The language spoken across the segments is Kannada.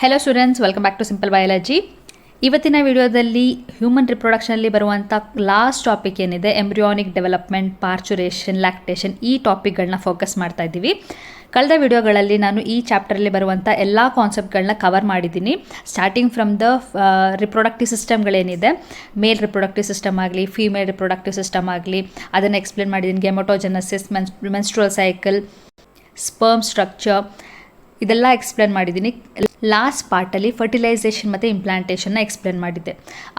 Hello students welcome back to simple biology ಇವತ್ತಿನ ವಿಡಿಯೋದಲ್ಲಿ ಹ್ಯೂಮನ್ ರಿಪ್ರೊಡಕ್ಷನಲ್ಲಿ ಬರುವಂಥ ಲಾಸ್ಟ್ ಟಾಪಿಕ್ ಏನಿದೆ? ಎಂಬ್ರಿಯಾನಿಕ್ ಡೆವಲಪ್ಮೆಂಟ್ ಪಾರ್ಚುರೇಷನ್ ಲ್ಯಾಕ್ಟೇಷನ್ ಈ ಟಾಪಿಕ್ಗಳನ್ನ ಫೋಕಸ್ ಮಾಡ್ತಾ ಇದ್ದೀವಿ. ಕಳೆದ ವಿಡಿಯೋಗಳಲ್ಲಿ ನಾನು ಈ ಚಾಪ್ಟರಲ್ಲಿ ಬರುವಂಥ ಎಲ್ಲ ಕಾನ್ಸೆಪ್ಟ್ಗಳನ್ನ ಕವರ್ ಮಾಡಿದ್ದೀನಿ. ಸ್ಟಾರ್ಟಿಂಗ್ ಫ್ರಮ್ ದ ರಿಪ್ರೊಡಕ್ಟಿವ್ ಸಿಸ್ಟಮ್ಗಳೇನಿದೆ ಮೇಲ್ ರಿಪ್ರೊಡಕ್ಟಿವ್ ಸಿಸ್ಟಮ್ ಆಗಲಿ ಫೀಮೇಲ್ ರಿಪ್ರೊಡಕ್ಟಿವ್ ಸಿಸ್ಟಮ್ ಆಗಲಿ, ಅದನ್ನು ಎಕ್ಸ್ಪ್ಲೇನ್ ಮಾಡಿದ್ದೀನಿ. Gametogenesis mens menstrual cycle sperm structure ಇದೆಲ್ಲ ಎಕ್ಸ್ಪ್ಲೇನ್ ಮಾಡಿದ್ದೀನಿ. ಲಾಸ್ಟ್ ಪಾರ್ಟಲ್ಲಿ ಫರ್ಟಿಲೈಸೇಷನ್ ಮತ್ತು ಇಂಪ್ಲಾಂಟೇಷನ್ನ ಎಕ್ಸ್ಪ್ಲೇನ್ ಮಾಡಿದ್ದೆ.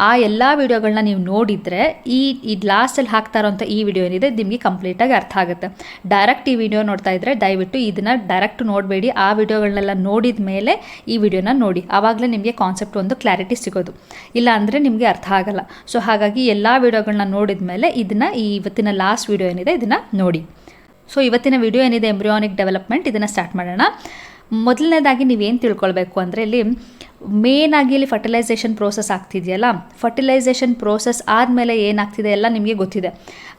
ಆ ಎಲ್ಲ ವೀಡಿಯೋಗಳನ್ನ ನೀವು ನೋಡಿದರೆ ಈ ಈ ಲಾಸ್ಟಲ್ಲಿ ಹಾಕ್ತಾ ಇರೋಂಥ ಈ ವಿಡಿಯೋ ಏನಿದೆ ನಿಮಗೆ ಕಂಪ್ಲೀಟಾಗಿ ಅರ್ಥ ಆಗುತ್ತೆ. ಡೈರೆಕ್ಟ್ ಈ ವಿಡಿಯೋ ನೋಡ್ತಾ ಇದ್ದರೆ ದಯವಿಟ್ಟು ಇದನ್ನು ಡೈರೆಕ್ಟ್ ನೋಡಬೇಡಿ. ಆ ವಿಡಿಯೋಗಳನ್ನೆಲ್ಲ ನೋಡಿದ ಮೇಲೆ ಈ ವಿಡಿಯೋನ ನೋಡಿ. ಆವಾಗಲೇ ನಿಮಗೆ ಕಾನ್ಸೆಪ್ಟ್ ಒಂದು ಕ್ಲಾರಿಟಿ ಸಿಗೋದು. ಇಲ್ಲ ಅಂದರೆ ನಿಮಗೆ ಅರ್ಥ ಆಗಲ್ಲ. ಸೊ ಹಾಗಾಗಿ ಎಲ್ಲ ವಿಡಿಯೋಗಳನ್ನ ನೋಡಿದ ಮೇಲೆ ಇದನ್ನು ಈ ಇವತ್ತಿನ ಲಾಸ್ಟ್ ವಿಡಿಯೋ ಏನಿದೆ ಇದನ್ನು ನೋಡಿ. ಸೊ ಇವತ್ತಿನ ವಿಡಿಯೋ ಏನಿದೆ ಎಂಬ್ರಿಯಾನಿಕ್ ಡೆವಲಪ್ಮೆಂಟ್ ಇದನ್ನು ಸ್ಟಾರ್ಟ್ ಮಾಡೋಣ. ಮೊದಲನೇದಾಗಿ ನೀವೇನು ತಿಳ್ಕೊಳ್ಬೇಕು ಅಂದರೆ ಇಲ್ಲಿ ಮೇನ್ ಆಗಿ ಇಲ್ಲಿ ಫರ್ಟಿಲೈಸೇಷನ್ ಪ್ರೋಸೆಸ್ ಆಗ್ತಿದೆಯಲ್ಲ ಫರ್ಟಿಲೈಸೇಷನ್ ಪ್ರೋಸೆಸ್ ಆದಮೇಲೆ ಏನಾಗ್ತಿದೆ ಎಲ್ಲ ನಿಮಗೆ ಗೊತ್ತಿದೆ.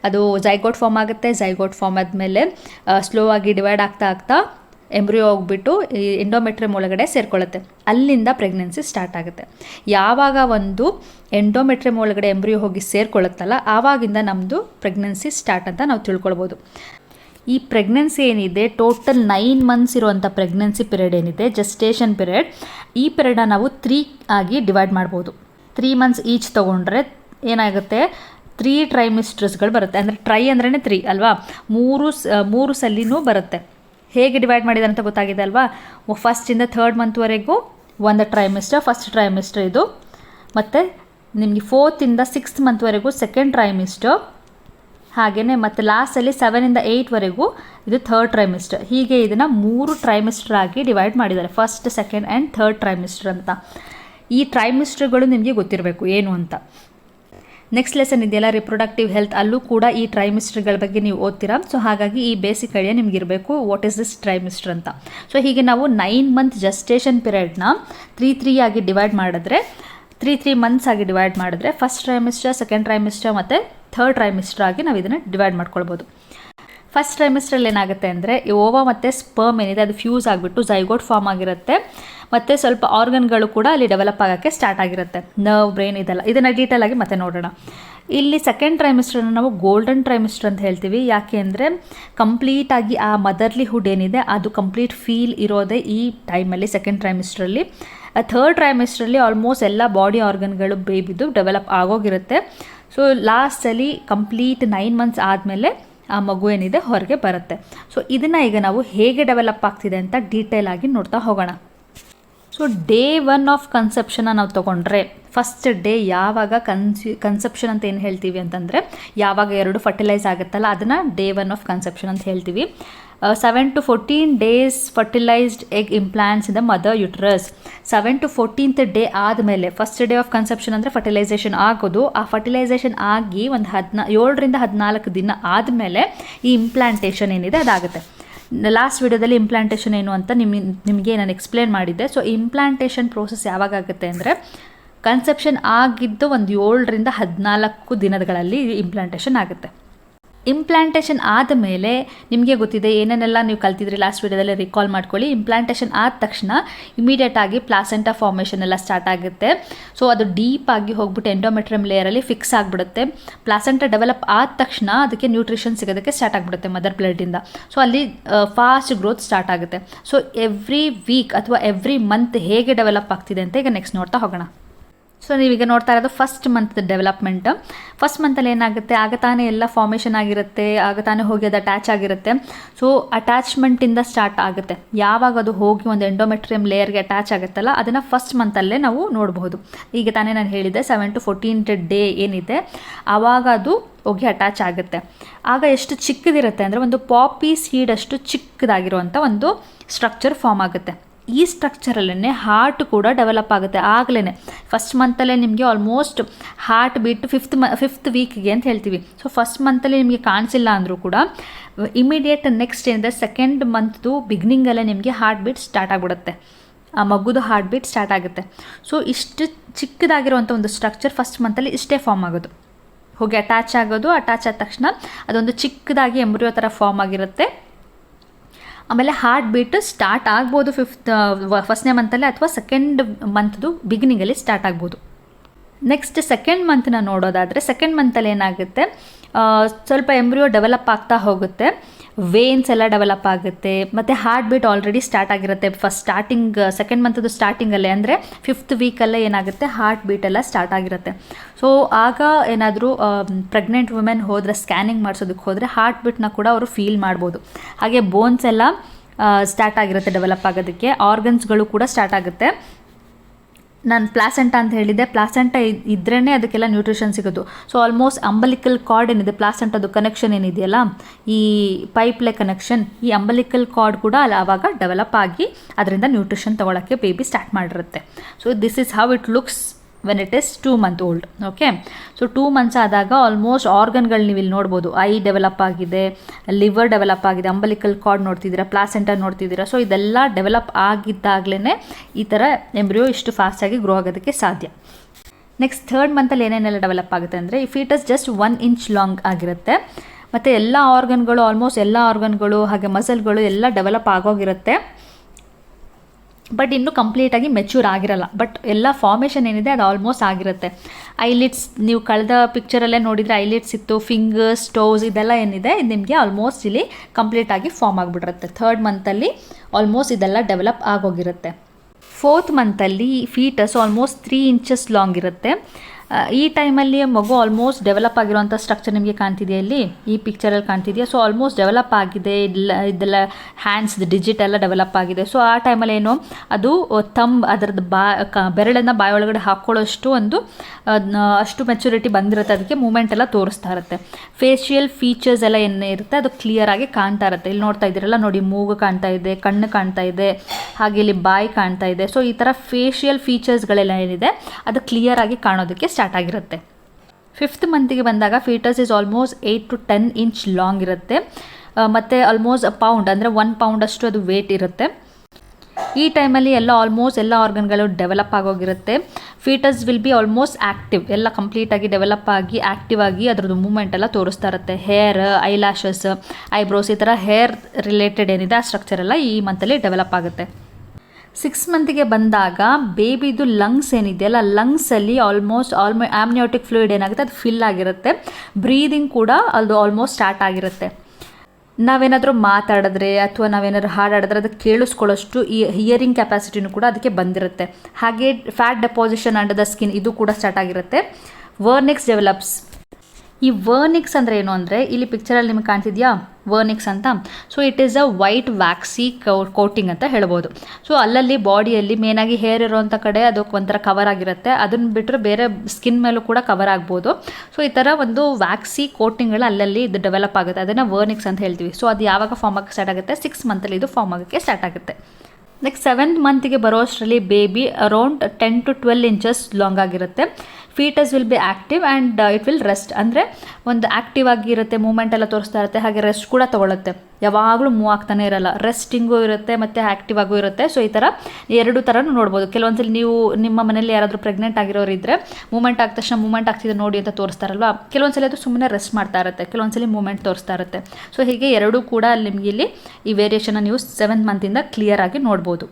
ಅದು ಜೈಗೋಟ್ ಫಾರ್ಮ್ ಆಗುತ್ತೆ ಜೈಗೋಟ್ ಫಾರ್ಮ್ ಆದಮೇಲೆ ಸ್ಲೋ ಆಗಿ ಡಿವೈಡ್ ಆಗ್ತಾ ಆಗ್ತಾ ಎಂಬ್ರಿಯೋ ಹೋಗ್ಬಿಟ್ಟು ಈ ಎಂಡೋಮೆಟ್ರಿಯಮ್ ಒಳಗಡೆ ಸೇರ್ಕೊಳ್ಳುತ್ತೆ. ಅಲ್ಲಿಂದ ಪ್ರೆಗ್ನೆನ್ಸಿ ಸ್ಟಾರ್ಟ್ ಆಗುತ್ತೆ. ಯಾವಾಗ ಒಂದು ಎಂಡೋಮೆಟ್ರಿಯಮ್ ಒಳಗಡೆ ಎಂಬ್ರಿಯೋ ಹೋಗಿ ಸೇರ್ಕೊಳ್ಳುತ್ತಲ್ಲ, ಆವಾಗಿಂದ ನಮ್ಮದು ಪ್ರೆಗ್ನೆನ್ಸಿ ಸ್ಟಾರ್ಟ್ ಅಂತ ನಾವು ತಿಳ್ಕೊಳ್ಬೋದು. ಈ ಪ್ರೆಗ್ನೆನ್ಸಿ ಏನಿದೆ ಟೋಟಲ್ ನೈನ್ ಮಂತ್ಸ್ ಇರುವಂಥ ಪ್ರೆಗ್ನೆನ್ಸಿ ಪಿರಿಯಡ್ ಏನಿದೆ ಜಸ್ಟೇಷನ್ ಪಿರಿಯಡ್ ಈ ಪಿರಿಯಡ್ನ ನಾವು ತ್ರೀ ಆಗಿ ಡಿವೈಡ್ ಮಾಡ್ಬೋದು. ತ್ರೀ ಮಂತ್ಸ್ ಈಚ್ ತೊಗೊಂಡ್ರೆ ಏನಾಗುತ್ತೆ? ತ್ರೀ ಟ್ರೈಮಿಸ್ಟ್ರಸ್ಗಳು ಬರುತ್ತೆ. ಅಂದರೆ ಟ್ರೈ ಅಂದ್ರೇ ತ್ರೀ ಅಲ್ವಾ? ಮೂರು ಮೂರು ಸಲಿನೂ ಬರುತ್ತೆ. ಹೇಗೆ ಡಿವೈಡ್ ಮಾಡಿದ್ದಾರೆ ಅಂತ ಗೊತ್ತಾಗಿದೆ ಅಲ್ವಾ? ಫಸ್ಟಿಂದ ಥರ್ಡ್ ಮಂತ್ವರೆಗೂ ಒಂದು ಟ್ರೈಮಿಸ್ಟರ್ ಫಸ್ಟ್ ಟ್ರೈಮಿಸ್ಟರ್ ಇದು. ಮತ್ತು ನಿಮಗೆ ಫೋರ್ತಿಂದ ಸಿಕ್ಸ್ತ್ ಮಂತ್ವರೆಗೂ ಸೆಕೆಂಡ್ ಟ್ರೈಮಿಸ್ಟರ್ ಹಾಗೆಯೇ ಮತ್ತು ಲಾಸ್ಟಲ್ಲಿ ಸೆವೆನಿಂದ ಏಯ್ಟ್ವರೆಗೂ ಇದು ಥರ್ಡ್ ಟ್ರೈಮಿಸ್ಟರ್ ಹೀಗೆ ಇದನ್ನು ಮೂರು ಟ್ರೈಮಿಸ್ಟರ್ ಆಗಿ ಡಿವೈಡ್ ಮಾಡಿದ್ದಾರೆ. First second and third trimester ಅಂತ. ಈ ಟ್ರೈಮಿಸ್ಟರ್ಗಳು ನಿಮಗೆ ಗೊತ್ತಿರಬೇಕು ಏನು ಅಂತ. ನೆಕ್ಸ್ಟ್ ಲೆಸನ್ ಇದೆಯಲ್ಲ ರಿಪ್ರೊಡಕ್ಟಿವ್ ಹೆಲ್ತ್ ಅಲ್ಲೂ ಕೂಡ ಈ ಟ್ರೈಮಿಸ್ಟರ್ಗಳ ಬಗ್ಗೆ ನೀವು ಓದ್ತೀರಾ? ಸೊ ಹಾಗಾಗಿ ಈ ಬೇಸಿಕ್ ಐಡಿಯಾ ನಿಮ್ಗೆ ಇರಬೇಕು ವಾಟ್ ಇಸ್ ದಿಸ್ ಟ್ರೈಮಿಸ್ಟರ್ ಅಂತ. ಸೊ ಹೀಗೆ ನಾವು ನೈನ್ ಮಂತ್ ಜಸ್ಟೇಷನ್ ಪಿರಿಯಡ್ನ ತ್ರೀ ತ್ರೀ ಆಗಿ ಡಿವೈಡ್ ಮಾಡಿದ್ರೆ ತ್ರೀ ತ್ರೀ ಮಂತ್ಸ್ ಆಗಿ ಡಿವೈಡ್ ಮಾಡಿದ್ರೆ ಫಸ್ಟ್ ಟ್ರೈಮಿಸ್ಟರ್ ಸೆಕೆಂಡ್ ಟ್ರೈಮಿಸ್ಟರ್ ಮತ್ತು ಥರ್ಡ್ ಟ್ರೈಮಿಸ್ಟರ್ ಆಗಿ ನಾವು ಇದನ್ನು ಡಿವೈಡ್ ಮಾಡ್ಕೊಳ್ಬೋದು. ಫಸ್ಟ್ ಟ್ರೈಮಿಸ್ಟ್ರಲ್ಲಿ ಏನಾಗುತ್ತೆ ಅಂದರೆ ಈ ಓವಾ ಮತ್ತು ಸ್ಪರ್ಮ್ ಏನಿದೆ ಅದು ಫ್ಯೂಸ್ ಆಗಿಬಿಟ್ಟು ಝೈಗೋಟ್ ಫಾರ್ಮ್ ಆಗಿರುತ್ತೆ. ಮತ್ತು ಸ್ವಲ್ಪ ಆರ್ಗನ್ಗಳು ಕೂಡ ಅಲ್ಲಿ ಡೆವಲಪ್ ಆಗೋಕ್ಕೆ ಸ್ಟಾರ್ಟ್ ಆಗಿರುತ್ತೆ. ನರ್ವ್ ಬ್ರೈನ್ ಇದೆಲ್ಲ. ಇದನ್ನು ಡೀಟೇಲ್ ಆಗಿ ಮತ್ತೆ ನೋಡೋಣ. ಇಲ್ಲಿ ಸೆಕೆಂಡ್ ಟ್ರೈಮಿಸ್ಟ್ರನ್ನ ನಾವು ಗೋಲ್ಡನ್ ಟ್ರೈಮಿಸ್ಟರ್ ಅಂತ ಹೇಳ್ತೀವಿ. ಯಾಕೆ ಅಂದರೆ ಕಂಪ್ಲೀಟಾಗಿ ಆ ಮದರ್ಲಿಹುಡ್ ಏನಿದೆ ಅದು ಕಂಪ್ಲೀಟ್ ಫೀಲ್ ಇರೋದೇ ಈ ಟೈಮಲ್ಲಿ ಸೆಕೆಂಡ್ ಟ್ರೈಮಿಸ್ಟ್ರಲ್ಲಿ ಥರ್ಡ್ ಟ್ರೈಮಿಸ್ಟ್ರಲ್ಲಿ ಆಲ್ಮೋಸ್ಟ್ ಎಲ್ಲ ಬಾಡಿ ಆರ್ಗನ್ಗಳು ಬೇಬಿದು ಡೆವಲಪ್ ಆಗೋಗಿರುತ್ತೆ. ಸೊ ಲಾಸ್ಟಲ್ಲಿ ಕಂಪ್ಲೀಟ್ ನೈನ್ ಮಂತ್ಸ್ ಆದಮೇಲೆ ಆ ಮಗು ಏನಿದೆ ಹೊರಗೆ ಬರುತ್ತೆ. ಸೊ ಇದನ್ನು ಈಗ ನಾವು ಹೇಗೆ ಡೆವಲಪ್ ಆಗ್ತಿದೆ ಅಂತ ಡೀಟೇಲ್ ಆಗಿ ನೋಡ್ತಾ ಹೋಗೋಣ. ಸೊ ಡೇ ಒನ್ ಆಫ್ ಕನ್ಸೆಪ್ಷನ್ನ ನಾವು ತೊಗೊಂಡ್ರೆ ಫಸ್ಟ್ ಡೇ ಯಾವಾಗ ಕನ್ಸಿ ಕನ್ಸೆಪ್ಷನ್ ಅಂತ ಏನು ಹೇಳ್ತೀವಿ ಅಂತಂದರೆ, ಯಾವಾಗ ಎರಡು ಫರ್ಟಿಲೈಸ್ ಆಗುತ್ತಲ್ಲ, ಅದನ್ನು ಡೇ ಒನ್ ಆಫ್ ಕನ್ಸೆಪ್ಷನ್ ಅಂತ ಹೇಳ್ತೀವಿ. Seven to fourteen days fertilized egg implants in the mother uterus seven to fourteenth day ಆದಮೇಲೆ ಫಸ್ಟ್ ಡೇ ಆಫ್ ಕನ್ಸೆಪ್ಷನ್ ಅಂದರೆ ಫರ್ಟಿಲೈಸೇಷನ್ ಆಗೋದು. ಆ ಫರ್ಟಿಲೈಸೇಷನ್ ಆಗಿ ಒಂದು ಹದಿನಾ, ಏಳರಿಂದ ಹದಿನಾಲ್ಕು ದಿನ ಆದಮೇಲೆ ಈ ಇಂಪ್ಲಾಂಟೇಷನ್ ಏನಿದೆ ಅದಾಗುತ್ತೆ. ಲಾಸ್ಟ್ ವಿಡಿಯೋದಲ್ಲಿ ಇಂಪ್ಲಾಂಟೇಷನ್ ಏನು ಅಂತ ನಿಮಗೆ ನಿಮಗೆ ನಾನು ಎಕ್ಸ್ಪ್ಲೇನ್ ಮಾಡಿದ್ದೆ. ಸೊ ಇಂಪ್ಲಾಂಟೇಷನ್ ಪ್ರೋಸೆಸ್ ಯಾವಾಗ ಆಗುತ್ತೆ ಅಂದರೆ ಕನ್ಸೆಪ್ಷನ್ ಆಗಿದ್ದು ಒಂದು ಏಳರಿಂದ ಹದಿನಾಲ್ಕು ದಿನಗಳಲ್ಲಿ ಇಂಪ್ಲಾಂಟೇಷನ್ ಆಗುತ್ತೆ. ಇಂಪ್ಲಾಂಟೇಷನ್ ಆದ ಮೇಲೆ ನಿಮಗೆ ಗೊತ್ತಿದೆ ಏನೇನೆಲ್ಲ ನೀವು ಕಲ್ತಿದ್ರಿ ಲಾಸ್ಟ್ ವೀಡಿಯೋದಲ್ಲಿ ರಿಕಾಲ್ ಮಾಡ್ಕೊಳ್ಳಿ. ಇಂಪ್ಲಾಂಟೇಷನ್ ಆದ ತಕ್ಷಣ ಇಮಿಡಿಯೇಟ್ ಆಗಿ ಪ್ಲಾಸೆಂಟ ಫಾರ್ಮೇಷನ್ ಎಲ್ಲ ಸ್ಟಾರ್ಟ್ ಆಗುತ್ತೆ. ಸೊ ಅದು ಡೀಪ್ ಆಗಿ ಹೋಗ್ಬಿಟ್ಟು ಎಂಡೋಮೆಟ್ರಿಯಮ್ ಲೇಯರಲ್ಲಿ ಫಿಕ್ಸ್ ಆಗಿಬಿಡುತ್ತೆ. ಪ್ಲಾಸೆಂಟ ಡೆವಲಪ್ ಆದ ತಕ್ಷಣ ಅದಕ್ಕೆ ನ್ಯೂಟ್ರಿಷನ್ ಸಿಗೋದಕ್ಕೆ ಸ್ಟಾರ್ಟ್ ಆಗಿಬಿಡುತ್ತೆ ಮದರ್ ಬ್ಲಡ್ಡಿಂದ ಸೊ ಅಲ್ಲಿ ಫಾಸ್ಟ್ ಗ್ರೋತ್ ಸ್ಟಾರ್ಟ್ ಆಗುತ್ತೆ. ಸೊ ಎವ್ರಿ ವೀಕ್ ಅಥವಾ ಎವ್ರಿ ಮಂತ್ ಹೇಗೆ ಡೆವಲಪ್ ಆಗ್ತಿದೆ ಅಂತ ಈಗ ನೆಕ್ಸ್ಟ್ ನೋಡ್ತಾ ಹೋಗೋಣ. ಸೊ ನೀವೀಗ ನೋಡ್ತಾ ಇರೋದು ಫಸ್ಟ್ ಮಂತ್ ಡೆವಲಪ್ಮೆಂಟ್ ಫಸ್ಟ್ ಮಂತಲ್ಲಿ ಏನಾಗುತ್ತೆ? ಆಗ ತಾನೇ ಎಲ್ಲ ಫಾರ್ಮೇಷನ್ ಆಗಿರುತ್ತೆ, ಆಗ ತಾನೇ ಹೋಗಿ ಅದು ಅಟ್ಯಾಚ್ ಆಗಿರುತ್ತೆ. ಸೊ ಅಟ್ಯಾಚ್ಮೆಂಟಿಂದ ಸ್ಟಾರ್ಟ್ ಆಗುತ್ತೆ. ಯಾವಾಗ ಅದು ಹೋಗಿ ಒಂದು ಎಂಡೋಮೆಟ್ರಿಯಮ್ ಲೇಯರ್ಗೆ ಅಟ್ಯಾಚ್ ಆಗುತ್ತಲ್ಲ, ಅದನ್ನು ಫಸ್ಟ್ ಮಂತಲ್ಲೇ ನಾವು ನೋಡಬಹುದು. ಈಗ ತಾನೇ ನಾನು ಹೇಳಿದೆ ಸೆವೆನ್ ಟು ಫೋರ್ಟೀನ್ ಡೇ ಏನಿದೆ ಆವಾಗ ಅದು ಹೋಗಿ ಅಟ್ಯಾಚ್ ಆಗುತ್ತೆ. ಆಗ ಎಷ್ಟು ಚಿಕ್ಕದಿರುತ್ತೆ ಅಂದರೆ ಒಂದು ಪಾಪಿ ಸೀಡ್ ಅಷ್ಟು ಚಿಕ್ಕದಾಗಿರುವಂಥ ಒಂದು ಸ್ಟ್ರಕ್ಚರ್ ಫಾರ್ಮ್ ಆಗುತ್ತೆ. ಈ ಸ್ಟ್ರಕ್ಚರಲ್ಲೇ ಹಾರ್ಟ್ ಕೂಡ ಡೆವಲಪ್ ಆಗುತ್ತೆ. ಆಗಲೇ ಫಸ್ಟ್ ಮಂತಲ್ಲೇ ನಿಮಗೆ ಆಲ್ಮೋಸ್ಟ್ ಹಾರ್ಟ್ ಬೀಟ್ ಫಿಫ್ತ್ ಮ ಫಿಫ್ತ್ ವೀಕ್ಗೆ ಅಂತ ಹೇಳ್ತೀವಿ. ಸೊ ಫಸ್ಟ್ ಮಂತಲ್ಲಿ ನಿಮಗೆ ಕಾಣಿಸಿಲ್ಲ ಅಂದರೂ ಕೂಡ ಇಮಿಡಿಯೇಟ್ ನೆಕ್ಸ್ಟ್ ಏನಿದೆ ಸೆಕೆಂಡ್ ಮಂತ್ದು ಬಿಗ್ನಿಂಗಲ್ಲೇ ನಿಮಗೆ ಹಾರ್ಟ್ ಬೀಟ್ ಸ್ಟಾರ್ಟ್ ಆಗಿಬಿಡುತ್ತೆ. ಆ ಮಗುದು ಹಾರ್ಟ್ ಬೀಟ್ ಸ್ಟಾರ್ಟ್ ಆಗುತ್ತೆ. ಸೊ ಇಷ್ಟು ಚಿಕ್ಕದಾಗಿರುವಂಥ ಒಂದು ಸ್ಟ್ರಕ್ಚರ್ ಫಸ್ಟ್ ಮಂತಲ್ಲಿ ಇಷ್ಟೇ ಫಾರ್ಮ್ ಆಗೋದು. ಹೋಗಿ ಅಟ್ಯಾಚ್ ಆಗೋದು ಅಟ್ಯಾಚ್ ಆದ ತಕ್ಷಣ ಅದೊಂದು ಚಿಕ್ಕದಾಗಿ ಎಂಬ್ರಿಯೋ ಥರ ಫಾರ್ಮ್ ಆಗಿರುತ್ತೆ. ಆಮೇಲೆ ಹಾರ್ಟ್ ಬೀಟ್ ಸ್ಟಾರ್ಟ್ ಆಗ್ಬೋದು ಫಿಫ್ತ್ ಫಸ್ಟ್ನೇ ಮಂತಲ್ಲಿ ಅಥವಾ ಸೆಕೆಂಡ್ ಮಂತ್ದು ಬಿಗಿನಿಂಗಲ್ಲಿ ಸ್ಟಾರ್ಟ್ ಆಗ್ಬೋದು. ನೆಕ್ಸ್ಟ್ ಸೆಕೆಂಡ್ ಮಂತ್ನ ನೋಡೋದಾದರೆ ಸೆಕೆಂಡ್ ಮಂತಲ್ಲಿ ಏನಾಗುತ್ತೆ ಸ್ವಲ್ಪ ಎಂಬ್ರಿಯೋ ಡೆವಲಪ್ ಆಗ್ತಾ ಹೋಗುತ್ತೆ. ವೇನ್ಸ್ ಎಲ್ಲ ಡೆವಲಪ್ ಆಗುತ್ತೆ, ಮತ್ತು ಹಾರ್ಟ್ ಬೀಟ್ ಆಲ್ರೆಡಿ ಸ್ಟಾರ್ಟ್ ಆಗಿರುತ್ತೆ ಫಸ್ಟ್ ಸ್ಟಾರ್ಟಿಂಗ್ ಸೆಕೆಂಡ್ ಮಂತದ್ದು ಸ್ಟಾರ್ಟಿಂಗಲ್ಲೇ ಅಂದರೆ ಫಿಫ್ತ್ ವೀಕಲ್ಲೇ ಏನಾಗುತ್ತೆ ಹಾರ್ಟ್ ಬೀಟ್ ಎಲ್ಲ ಸ್ಟಾರ್ಟ್ ಆಗಿರುತ್ತೆ. ಸೊ ಆಗ ಏನಾದರೂ ಪ್ರೆಗ್ನೆಂಟ್ ವುಮೆನ್ ಹೋದರೆ ಸ್ಕ್ಯಾನಿಂಗ್ ಮಾಡಿಸೋದಕ್ಕೆ ಹೋದರೆ ಹಾರ್ಟ್ ಬೀಟ್ನ ಕೂಡ ಅವರು ಫೀಲ್ ಮಾಡ್ಬೋದು. ಹಾಗೆ ಬೋನ್ಸ್ ಎಲ್ಲ ಸ್ಟಾರ್ಟ್ ಆಗಿರುತ್ತೆ ಡೆವಲಪ್ ಆಗೋದಕ್ಕೆ ಆರ್ಗನ್ಸ್ಗಳು ಕೂಡ ಸ್ಟಾರ್ಟ್ ಆಗುತ್ತೆ. ನಾನು ಪ್ಲಾಸೆಂಟ ಅಂತ ಹೇಳಿದ್ದೆ. ಪ್ಲಾಸೆಂಟ ಇದ್ರೇ ಅದಕ್ಕೆಲ್ಲ ನ್ಯೂಟ್ರಿಷನ್ ಸಿಗೋದು. ಸೊ ಆಲ್ಮೋಸ್ಟ್ ಅಂಬಲಿಕಲ್ ಕಾರ್ಡ್ ಏನಿದೆ, ಪ್ಲಾಸೆಂಟದು ಕನೆಕ್ಷನ್ ಏನಿದೆಯಲ್ಲ, ಈ ಪೈಪ್ಲೆ ಕನೆಕ್ಷನ್ ಈ ಅಂಬಲಿಕಲ್ ಕಾರ್ಡ್ ಕೂಡ ಅಲ್ಲಿ ಆವಾಗ ಡೆವಲಪ್ ಆಗಿ ಅದರಿಂದ ನ್ಯೂಟ್ರಿಷನ್ ತೊಗೊಳಕ್ಕೆ baby start ಮಾಡಿರುತ್ತೆ. So this is how it looks when it is two month old okay so two months ಆದಾಗ ಆಲ್ಮೋಸ್ಟ್ ಆರ್ಗನ್ಗಳು ನೀವು ಇಲ್ಲಿ ನೋಡ್ಬೋದು. ಐ ಡೆವಲಪ್ ಆಗಿದೆ ಲಿವರ್ ಡೆವಲಪ್ ಆಗಿದೆ ಅಂಬಲಿಕಲ್ ಕಾರ್ಡ್ ನೋಡ್ತಿದ್ದೀರಾ ಪ್ಲಾಸೆಂಟರ್ ನೋಡ್ತಿದ್ದೀರಾ. ಸೊ ಇದೆಲ್ಲ ಡೆವಲಪ್ ಆಗಿದ್ದಾಗಲೇ ಈ ಥರ ಎಂಬ್ರಿಯೋ ಇಷ್ಟು ಫಾಸ್ಟಾಗಿ ಗ್ರೋ ಆಗೋದಕ್ಕೆ ಸಾಧ್ಯ. ನೆಕ್ಸ್ಟ್ ಥರ್ಡ್ ಮಂತಲ್ಲಿ ಏನೇನೆಲ್ಲ ಡೆವಲಪ್ ಆಗುತ್ತೆ ಅಂದರೆ ಈ foetus just one inch long ಆಗಿರುತ್ತೆ, ಮತ್ತು ಎಲ್ಲ ಆರ್ಗನ್ಗಳು ಆಲ್ಮೋಸ್ಟ್ ಎಲ್ಲ ಆರ್ಗನ್ಗಳು ಹಾಗೆ ಮಸಲ್ಗಳು ಎಲ್ಲ ಡೆವಲಪ್ ಆಗೋಗಿರುತ್ತೆ ಬಟ್ ಇನ್ನೂ ಕಂಪ್ಲೀಟಾಗಿ ಮೆಚ್ಯೂರ್ ಆಗಿರಲ್ಲ. ಬಟ್ ಎಲ್ಲ ಫಾರ್ಮೇಷನ್ ಏನಿದೆ ಅದು ಆಲ್ಮೋಸ್ಟ್ ಆಗಿರುತ್ತೆ. ಐಲಿಟ್ಸ್ ನೀವು ಕಳೆದ ಪಿಕ್ಚರಲ್ಲೇ ನೋಡಿದರೆ ಐಲಿಟ್ಸ್ ಇತ್ತು ಫಿಂಗರ್ಸ್ ಟೋಸ್ ಇದೆಲ್ಲ ಏನಿದೆ, ಇದು ನಿಮಗೆ ಆಲ್ಮೋಸ್ಟ್ ಇಲ್ಲಿ ಕಂಪ್ಲೀಟಾಗಿ ಫಾರ್ಮ್ ಆಗಿಬಿಟ್ಟಿರುತ್ತೆ. ಥರ್ಡ್ ಮಂತಲ್ಲಿ ಆಲ್ಮೋಸ್ಟ್ ಇದೆಲ್ಲ ಡೆವಲಪ್ ಆಗೋಗಿರುತ್ತೆ. Fourth ಮಂತಲ್ಲಿ foetus almost three inches long ಇರುತ್ತೆ. ಈ ಟೈಮಲ್ಲಿ ಮಗು ಆಲ್ಮೋಸ್ಟ್ ಡೆವಲಪ್ ಆಗಿರುವಂಥ ಸ್ಟ್ರಕ್ಚರ್ ನಿಮಗೆ ಕಾಣ್ತಿದೆಯಾ ಇಲ್ಲಿ? ಈ ಪಿಕ್ಚರಲ್ಲಿ ಕಾಣ್ತಿದೆಯಾ? ಸೊ ಆಲ್ಮೋಸ್ಟ್ ಡೆವಲಪ್ ಆಗಿದೆ, ಇಲ್ಲ, ಇದೆಲ್ಲ ಹ್ಯಾಂಡ್ಸ್ ಡಿಜಿಟ್ ಎಲ್ಲ ಡೆವಲಪ್ ಆಗಿದೆ. ಸೊ ಆ ಟೈಮಲ್ಲಿ ಏನು ಅದು ತಂಬ್ ಅದರದ್ದು ಬಾ, ಕ, ಬೆರಳನ್ನು ಬಾಯಿ ಒಳಗಡೆ ಹಾಕ್ಕೊಳ್ಳೋಷ್ಟು ಒಂದು ಅಷ್ಟು ಮೆಚುರಿಟಿ ಬಂದಿರುತ್ತೆ. ಅದಕ್ಕೆ ಮೂಮೆಂಟ್ ಎಲ್ಲ ತೋರಿಸ್ತಾ ಇರುತ್ತೆ. ಫೇಶಿಯಲ್ ಫೀಚರ್ಸ್ ಎಲ್ಲ ಏನೇ ಇರುತ್ತೆ, ಅದು ಕ್ಲಿಯರ್ ಆಗಿ ಕಾಣ್ತಾ ಇರುತ್ತೆ. ಇಲ್ಲಿ ನೋಡ್ತಾ ಇದ್ದೀರಲ್ಲ, ನೋಡಿ, ಮೂಗು ಕಾಣ್ತಾ ಇದೆ, ಕಣ್ಣು ಕಾಣ್ತಾ ಇದೆ, ಹಾಗೆ ಇಲ್ಲಿ ಬಾಯಿ ಕಾಣ್ತಾ ಇದೆ. ಸೊ ಈ ಥರ ಫೇಶಿಯಲ್ ಫೀಚರ್ಸ್ಗಳೆಲ್ಲ ಏನಿದೆ, ಅದು ಕ್ಲಿಯರ್ ಆಗಿ ಕಾಣೋದಕ್ಕೆ ಸ್ಟಾರ್ಟ್ ಆಗಿರುತ್ತೆ. ಫಿಫ್ತ್ ಮಂತಿಗೆ ಬಂದಾಗ foetus is almost eight to ten inch long ಇರುತ್ತೆ. ಮತ್ತು ಆಲ್ಮೋಸ್ಟ್ ಪೌಂಡ್ ಅಂದರೆ ಒನ್ ಪೌಂಡಷ್ಟು ಅದು ವೇಟ್ ಇರುತ್ತೆ. ಈ ಟೈಮಲ್ಲಿ ಎಲ್ಲ ಆಲ್ಮೋಸ್ಟ್ ಎಲ್ಲ ಆರ್ಗನ್ಗಳು develop ಆಗೋಗಿರುತ್ತೆ. Foetus will be almost active ಎಲ್ಲ ಕಂಪ್ಲೀಟಾಗಿ ಡೆವಲಪ್ ಆಗಿ ಆ್ಯಕ್ಟಿವ್ ಆಗಿ ಅದರದ್ದು ಮೂಮೆಂಟ್ ಎಲ್ಲ ತೋರಿಸ್ತಾ ಇರುತ್ತೆ. ಹೇರ್ ಐ ಐಬ್ರೋಸ್ ಈ ಥರ ಹೇರ್ ರಿಲೇಟೆಡ್ ಏನಿದೆ ಆ ಸ್ಟ್ರಕ್ಚರ್ ಎಲ್ಲ ಈ ಮಂತಲ್ಲಿ ಡೆವಲಪ್ ಆಗುತ್ತೆ. ಸಿಕ್ಸ್ ಮಂತಿಗೆ ಬಂದಾಗ ಬೇಬಿದು ಲಂಗ್ಸ್ ಏನಿದೆಯಲ್ಲ ಲಂಗ್ಸಲ್ಲಿ ಆಲ್ಮೋಸ್ಟ್ ಆಲ್ಮೋ ಆಮ್ನಿಯೋಟಿಕ್ ಫ್ಲೂಯಿಡ್ ಏನಾಗುತ್ತೆ, ಅದು ಫಿಲ್ ಆಗಿರುತ್ತೆ. ಬ್ರೀದಿಂಗ್ ಕೂಡ ಅದು ಆಲ್ಮೋಸ್ಟ್ ಸ್ಟಾರ್ಟ್ ಆಗಿರುತ್ತೆ. ನಾವೇನಾದರೂ ಮಾತಾಡಿದ್ರೆ ಅಥವಾ ನಾವೇನಾದ್ರು ಹಾಡಾಡಿದ್ರೆ ಅದಕ್ಕೆ ಕೇಳಿಸ್ಕೊಳ್ಳೋಷ್ಟು ಈ ಹಿಯರಿಂಗ್ ಕೆಪಾಸಿಟಿನೂ ಕೂಡ ಅದಕ್ಕೆ ಬಂದಿರುತ್ತೆ. ಹಾಗೆ fat deposition under the skin ಇದು ಕೂಡ ಸ್ಟಾರ್ಟ್ ಆಗಿರುತ್ತೆ. ವರ್ನೆಕ್ಸ್ ಡೆವಲಪ್ಸ್ ಈ ವರ್ನಿಕ್ಸ್ ಅಂದರೆ ಏನು ಅಂದರೆ, ಇಲ್ಲಿ ಪಿಕ್ಚರಲ್ಲಿ ನಿಮಗೆ ಕಾಣ್ತಿದ್ಯಾ? ವರ್ನಿಕ್ಸ್ ಅಂತ. So it is a white waxy coating ಅಂತ ಹೇಳ್ಬೋದು. ಸೊ ಅಲ್ಲಲ್ಲಿ ಬಾಡಿಯಲ್ಲಿ ಮೇನಾಗಿ ಹೇರ್ ಇರೋವಂಥ ಕಡೆ ಅದಕ್ಕೆ ಒಂಥರ ಕವರ್ ಆಗಿರುತ್ತೆ. ಅದನ್ನು ಬಿಟ್ಟರೆ ಬೇರೆ ಸ್ಕಿನ್ ಮೇಲೂ ಕೂಡ ಕವರ್ ಆಗ್ಬೋದು. ಸೊ ಈ ಥರ ಒಂದು ವ್ಯಾಕ್ಸಿ ಕೋಟಿಂಗ್ಗಳು ಅಲ್ಲಲ್ಲಿ ಇದು ಡೆವಲಪ್ ಆಗುತ್ತೆ. ಅದನ್ನು ವರ್ನಿಕ್ಸ್ ಅಂತ ಹೇಳ್ತೀವಿ. ಸೊ ಅದು ಯಾವಾಗ ಫಾರ್ಮ್ ಆಗೋಕ್ಕೆ ಸ್ಟಾರ್ಟ್ ಆಗುತ್ತೆ? ಸಿಕ್ಸ್ ಮಂತಲ್ಲಿ ಇದು ಫಾರ್ಮ್ ಆಗೋಕ್ಕೆ ಸ್ಟಾರ್ಟ್ ಆಗುತ್ತೆ. ನೆಕ್ಸ್ಟ್ ಸೆವೆಂತ್ ಮಂತಿಗೆ ಬರೋ ಅಷ್ಟರಲ್ಲಿ baby around ten to twelve inches long ಆಗಿರುತ್ತೆ. Foetus will be active and it will rest ಅಂದರೆ ಒಂದು ಆ್ಯಕ್ಟಿವ್ ಆಗಿರುತ್ತೆ ಮೂಮೆಂಟ್ ಎಲ್ಲ ತೋರಿಸ್ತಾ ಇರುತ್ತೆ, ಹಾಗೆ ರೆಸ್ಟ್ ಕೂಡ ತೊಗೊಳುತ್ತೆ. ಯಾವಾಗಲೂ ಮೂವ್ ಆಗ್ತಾನೆ ಇರಲ್ಲ. ರೆಸ್ಟಿಂಗೂ ಇರುತ್ತೆ, ಮತ್ತು ಆ್ಯಕ್ಟಿವ್ ಆಗೂ ಇರುತ್ತೆ. ಸೊ ಈ ಥರ ಎರಡು ಥರನೂ ನೋಡ್ಬೋದು. ಕೆಲವೊಂದ್ಸಲಿ ನೀವು ನಿಮ್ಮ ಮನೇಲಿ ಯಾರಾದರೂ ಪ್ರೆಗ್ನೆಂಟ್ ಆಗಿರೋರು ಇದ್ದರೆ ಮೂಮೆಂಟ್ ಆದ ತಕ್ಷಣ ಮೂಮೆಂಟ್ ಆಗ್ತಿದೆ ನೋಡಿ ಅಂತ ತೋರಿಸ್ತಾರಲ್ವಾ? ಕೆಲವೊಂದ್ಸಲಿ ಅದು ಸುಮ್ಮನೆ ರೆಸ್ಟ್ ಮಾಡ್ತಾ ಇರುತ್ತೆ. ಕೆಲವೊಂದ್ಸಲಿ ಮೂಮೆಂಟ್ ತೋರಿಸ್ತಾ ಇರುತ್ತೆ. ಸೊ ಹೀಗೆ ಎರಡೂ ಕೂಡ ನಿಮಗೆ ಇಲ್ಲಿ ಈ ವೇರಿಯೇಷನ್ನ ನೀವು ಸೆವೆಂತ್ ಮಂತಿಂದ ಕ್ಲಿಯರ್ ಆಗಿ ನೋಡ್ಬೋದು.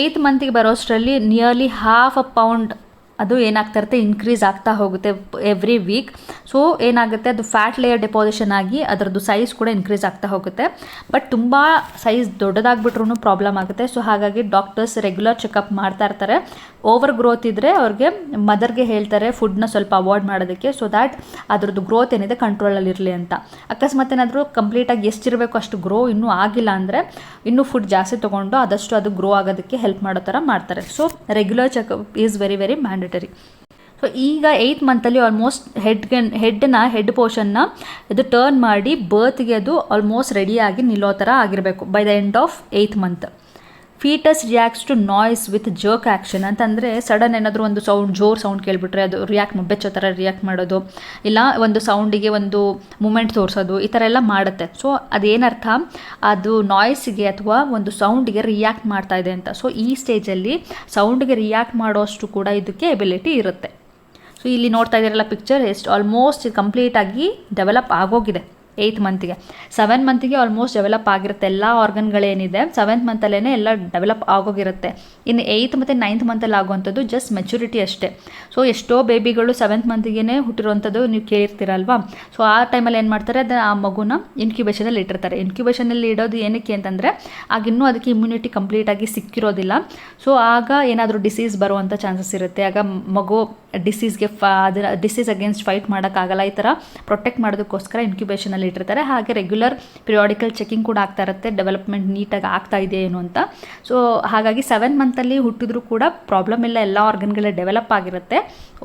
ಏಯ್ತ್ ಮಂತಿಗೆ ಬರೋಷ್ಟರಲ್ಲಿ ನಿಯರ್ಲಿ ಹಾಫ್ ಅ ಪೌಂಡ್ ಅದು ಏನಾಗ್ತಾ ಇರುತ್ತೆ ಇನ್ಕ್ರೀಸ್ ಆಗ್ತಾ ಹೋಗುತ್ತೆ ಎವ್ರಿ ವೀಕ್ ಸೊ ಏನಾಗುತ್ತೆ, ಅದು ಫ್ಯಾಟ್ ಲೇಯರ್ ಡೆಪಾಸಿಷನ್ ಆಗಿ ಅದರದ್ದು ಸೈಜ್ ಕೂಡ ಇನ್ಕ್ರೀಸ್ ಆಗ್ತಾ ಹೋಗುತ್ತೆ. ಬಟ್ ತುಂಬ ಸೈಜ್ ದೊಡ್ಡದಾಗ್ಬಿಟ್ರೂ ಪ್ರಾಬ್ಲಮ್ ಆಗುತ್ತೆ. ಸೊ ಹಾಗಾಗಿ ಡಾಕ್ಟರ್ಸ್ ರೆಗ್ಯುಲರ್ ಚೆಕಪ್ ಮಾಡ್ತಾ ಇರ್ತಾರೆ. ಓವರ್ ಗ್ರೋತ್ ಇದ್ದರೆ ಅವ್ರಿಗೆ ಮದರ್ಗೆ ಹೇಳ್ತಾರೆ ಫುಡ್ನ ಸ್ವಲ್ಪ ಅವಾಯ್ಡ್ ಮಾಡೋದಕ್ಕೆ ಸೊ ದ್ಯಾಟ್ ಅದ್ರದ್ದು ಗ್ರೋತ್ ಏನಿದೆ ಕಂಟ್ರೋಲಲ್ಲಿ ಇರಲಿ ಅಂತ. ಅಕಸ್ಮಾತ್ ಏನಾದರೂ ಕಂಪ್ಲೀಟಾಗಿ ಎಷ್ಟಿರಬೇಕು ಅಷ್ಟು ಗ್ರೋ ಇನ್ನೂ ಆಗಿಲ್ಲ ಅಂದರೆ ಇನ್ನೂ ಫುಡ್ ಜಾಸ್ತಿ ತೊಗೊಂಡು ಆದಷ್ಟು ಅದು ಗ್ರೋ ಆಗೋದಕ್ಕೆ ಹೆಲ್ಪ್ ಮಾಡೋ ಥರ ಮಾಡ್ತಾರೆ. So regular checkup is very very mandatory so ಈಗ ಏಯ್ತ್ ಮಂತಲ್ಲಿ ಆಲ್ಮೋಸ್ಟ್ ಹೆಡ್ಗೆ ಹೆಡ್ನ ಹೆಡ್ ಪೋರ್ಷನ್ನ ಇದು ಟರ್ನ್ ಮಾಡಿ ಬರ್ತ್ಗೆ ಅದು ಆಲ್ಮೋಸ್ಟ್ ರೆಡಿಯಾಗಿ ನಿಲ್ಲೋ ಥರ ಆಗಿರಬೇಕು by the end of eighth month foetus reacts to noise with jerk action ಅಂತಂದರೆ ಸಡನ್ ಏನಾದರೂ ಒಂದು ಸೌಂಡ್ ಜೋರ್ ಸೌಂಡ್ ಕೇಳಿಬಿಟ್ರೆ ಅದು ರಿಯಾಕ್ಟ್ ಬೆಚ್ಚೋ ಥರ ರಿಯಾಕ್ಟ್ ಮಾಡೋದು. ಇಲ್ಲ ಒಂದು ಸೌಂಡಿಗೆ ಒಂದು ಮೂಮೆಂಟ್ ತೋರಿಸೋದು, ಈ ಥರ ಎಲ್ಲ ಮಾಡುತ್ತೆ. ಸೊ ಅದೇನರ್ಥ? ಅದು ನಾಯ್ಸಿಗೆ ಅಥವಾ ಒಂದು ಸೌಂಡಿಗೆ ರಿಯಾಕ್ಟ್ ಮಾಡ್ತಾ ಇದೆ ಅಂತ. ಸೊ ಈ ಸ್ಟೇಜಲ್ಲಿ ಸೌಂಡ್ಗೆ ರಿಯಾಕ್ಟ್ ಮಾಡೋಷ್ಟು ಕೂಡ ಇದಕ್ಕೆ ಎಬಿಲಿಟಿ ಇರುತ್ತೆ. ಸೊ ಇಲ್ಲಿ ನೋಡ್ತಾ ಇದ್ದೀರಲ್ಲ ಪಿಕ್ಚರ್ ಎಷ್ಟು ಆಲ್ಮೋಸ್ಟ್ ಕಂಪ್ಲೀಟಾಗಿ ಡೆವಲಪ್ ಆಗೋಗಿದೆ. ಏಯ್ತ್ ಮಂತಿಗೆ ಸೆವೆನ್ ಮಂತಿಗೆ ಆಲ್ಮೋಸ್ಟ್ ಡೆವಲಪ್ ಆಗಿರುತ್ತೆ. ಎಲ್ಲ ಆರ್ಗನ್ಗಳೇನಿದೆ ಸೆವೆಂತ್ ಮಂತಲ್ಲೇ ಎಲ್ಲ ಡೆವಲಪ್ ಆಗೋಗಿರುತ್ತೆ. ಇನ್ನು ಏಯ್ತ್ ಮತ್ತು ನೈನ್ತ್ ಮಂತಲ್ಲಿ ಆಗುವಂಥದ್ದು ಜಸ್ಟ್ ಮೆಚುರಿಟಿ ಅಷ್ಟೇ. ಸೊ ಎಷ್ಟೋ ಬೇಬಿಗಳು ಸೆವೆಂತ್ ಮಂತಿಗೆ ಹುಟ್ಟಿರುವಂಥದ್ದು ನೀವು ಕೇಳಿರ್ತೀರಲ್ವಾ? ಸೊ ಆ ಟೈಮಲ್ಲಿ ಏನು ಮಾಡ್ತಾರೆ? ಅದು ಆ ಮಗುನ ಇನ್ಕ್ಯುಬೇಷನಲ್ಲಿ ಇಟ್ಟಿರ್ತಾರೆ. ಇನ್ಕ್ಯುಬೇಷನಲ್ಲಿ ಇಡೋದು ಏನಕ್ಕೆ ಅಂತಂದರೆ ಆಗಿನ್ನೂ ಅದಕ್ಕೆ ಇಮ್ಯುನಿಟಿ ಕಂಪ್ಲೀಟಾಗಿ ಸಿಕ್ಕಿರೋದಿಲ್ಲ. ಸೊ ಆಗ ಏನಾದರೂ ಡಿಸೀಸ್ ಬರುವಂಥ ಚಾನ್ಸಸ್ ಇರುತ್ತೆ. ಆಗ ಮಗು ಡಿಸೀಸ್ಗೆ ಫ ಅದರ ಡಿಸೀಸ್ ಅಗೇನ್ಸ್ಟ್ ಫೈಟ್ ಮಾಡೋಕ್ಕಾಗಲ್ಲ. ಈ ಥರ ಪ್ರೊಟೆಕ್ಟ್ ಮಾಡೋದಕ್ಕೋಸ್ಕರ ಇನ್ಕ್ಯುಬೇಷನಲ್ಲಿ ಇಟ್ಟಿರ್ತಾರೆ. ಹಾಗೆ ರೆಗ್ಯುಲರ್ ಪಿರಿಯಾಡಿಕಲ್ ಚೆಕಿಂಗ್ ಕೂಡ ಆಗ್ತಾ ಇರುತ್ತೆ. ಡೆವಲಪ್ಮೆಂಟ್ ನೀಟಾಗಿ ಆಗ್ತಾ ಇದೆ ಏನು ಅಂತ. ಸೊ ಹಾಗಾಗಿ ಸೆವೆನ್ ಮಂತಲ್ಲಿ ಹುಟ್ಟಿದ್ರು ಕೂಡ ಪ್ರಾಬ್ಲಮ್ ಇಲ್ಲ. ಎಲ್ಲ ಆರ್ಗನ್ಗಳೇ ಡೆವಲಪ್ ಆಗಿರುತ್ತೆ.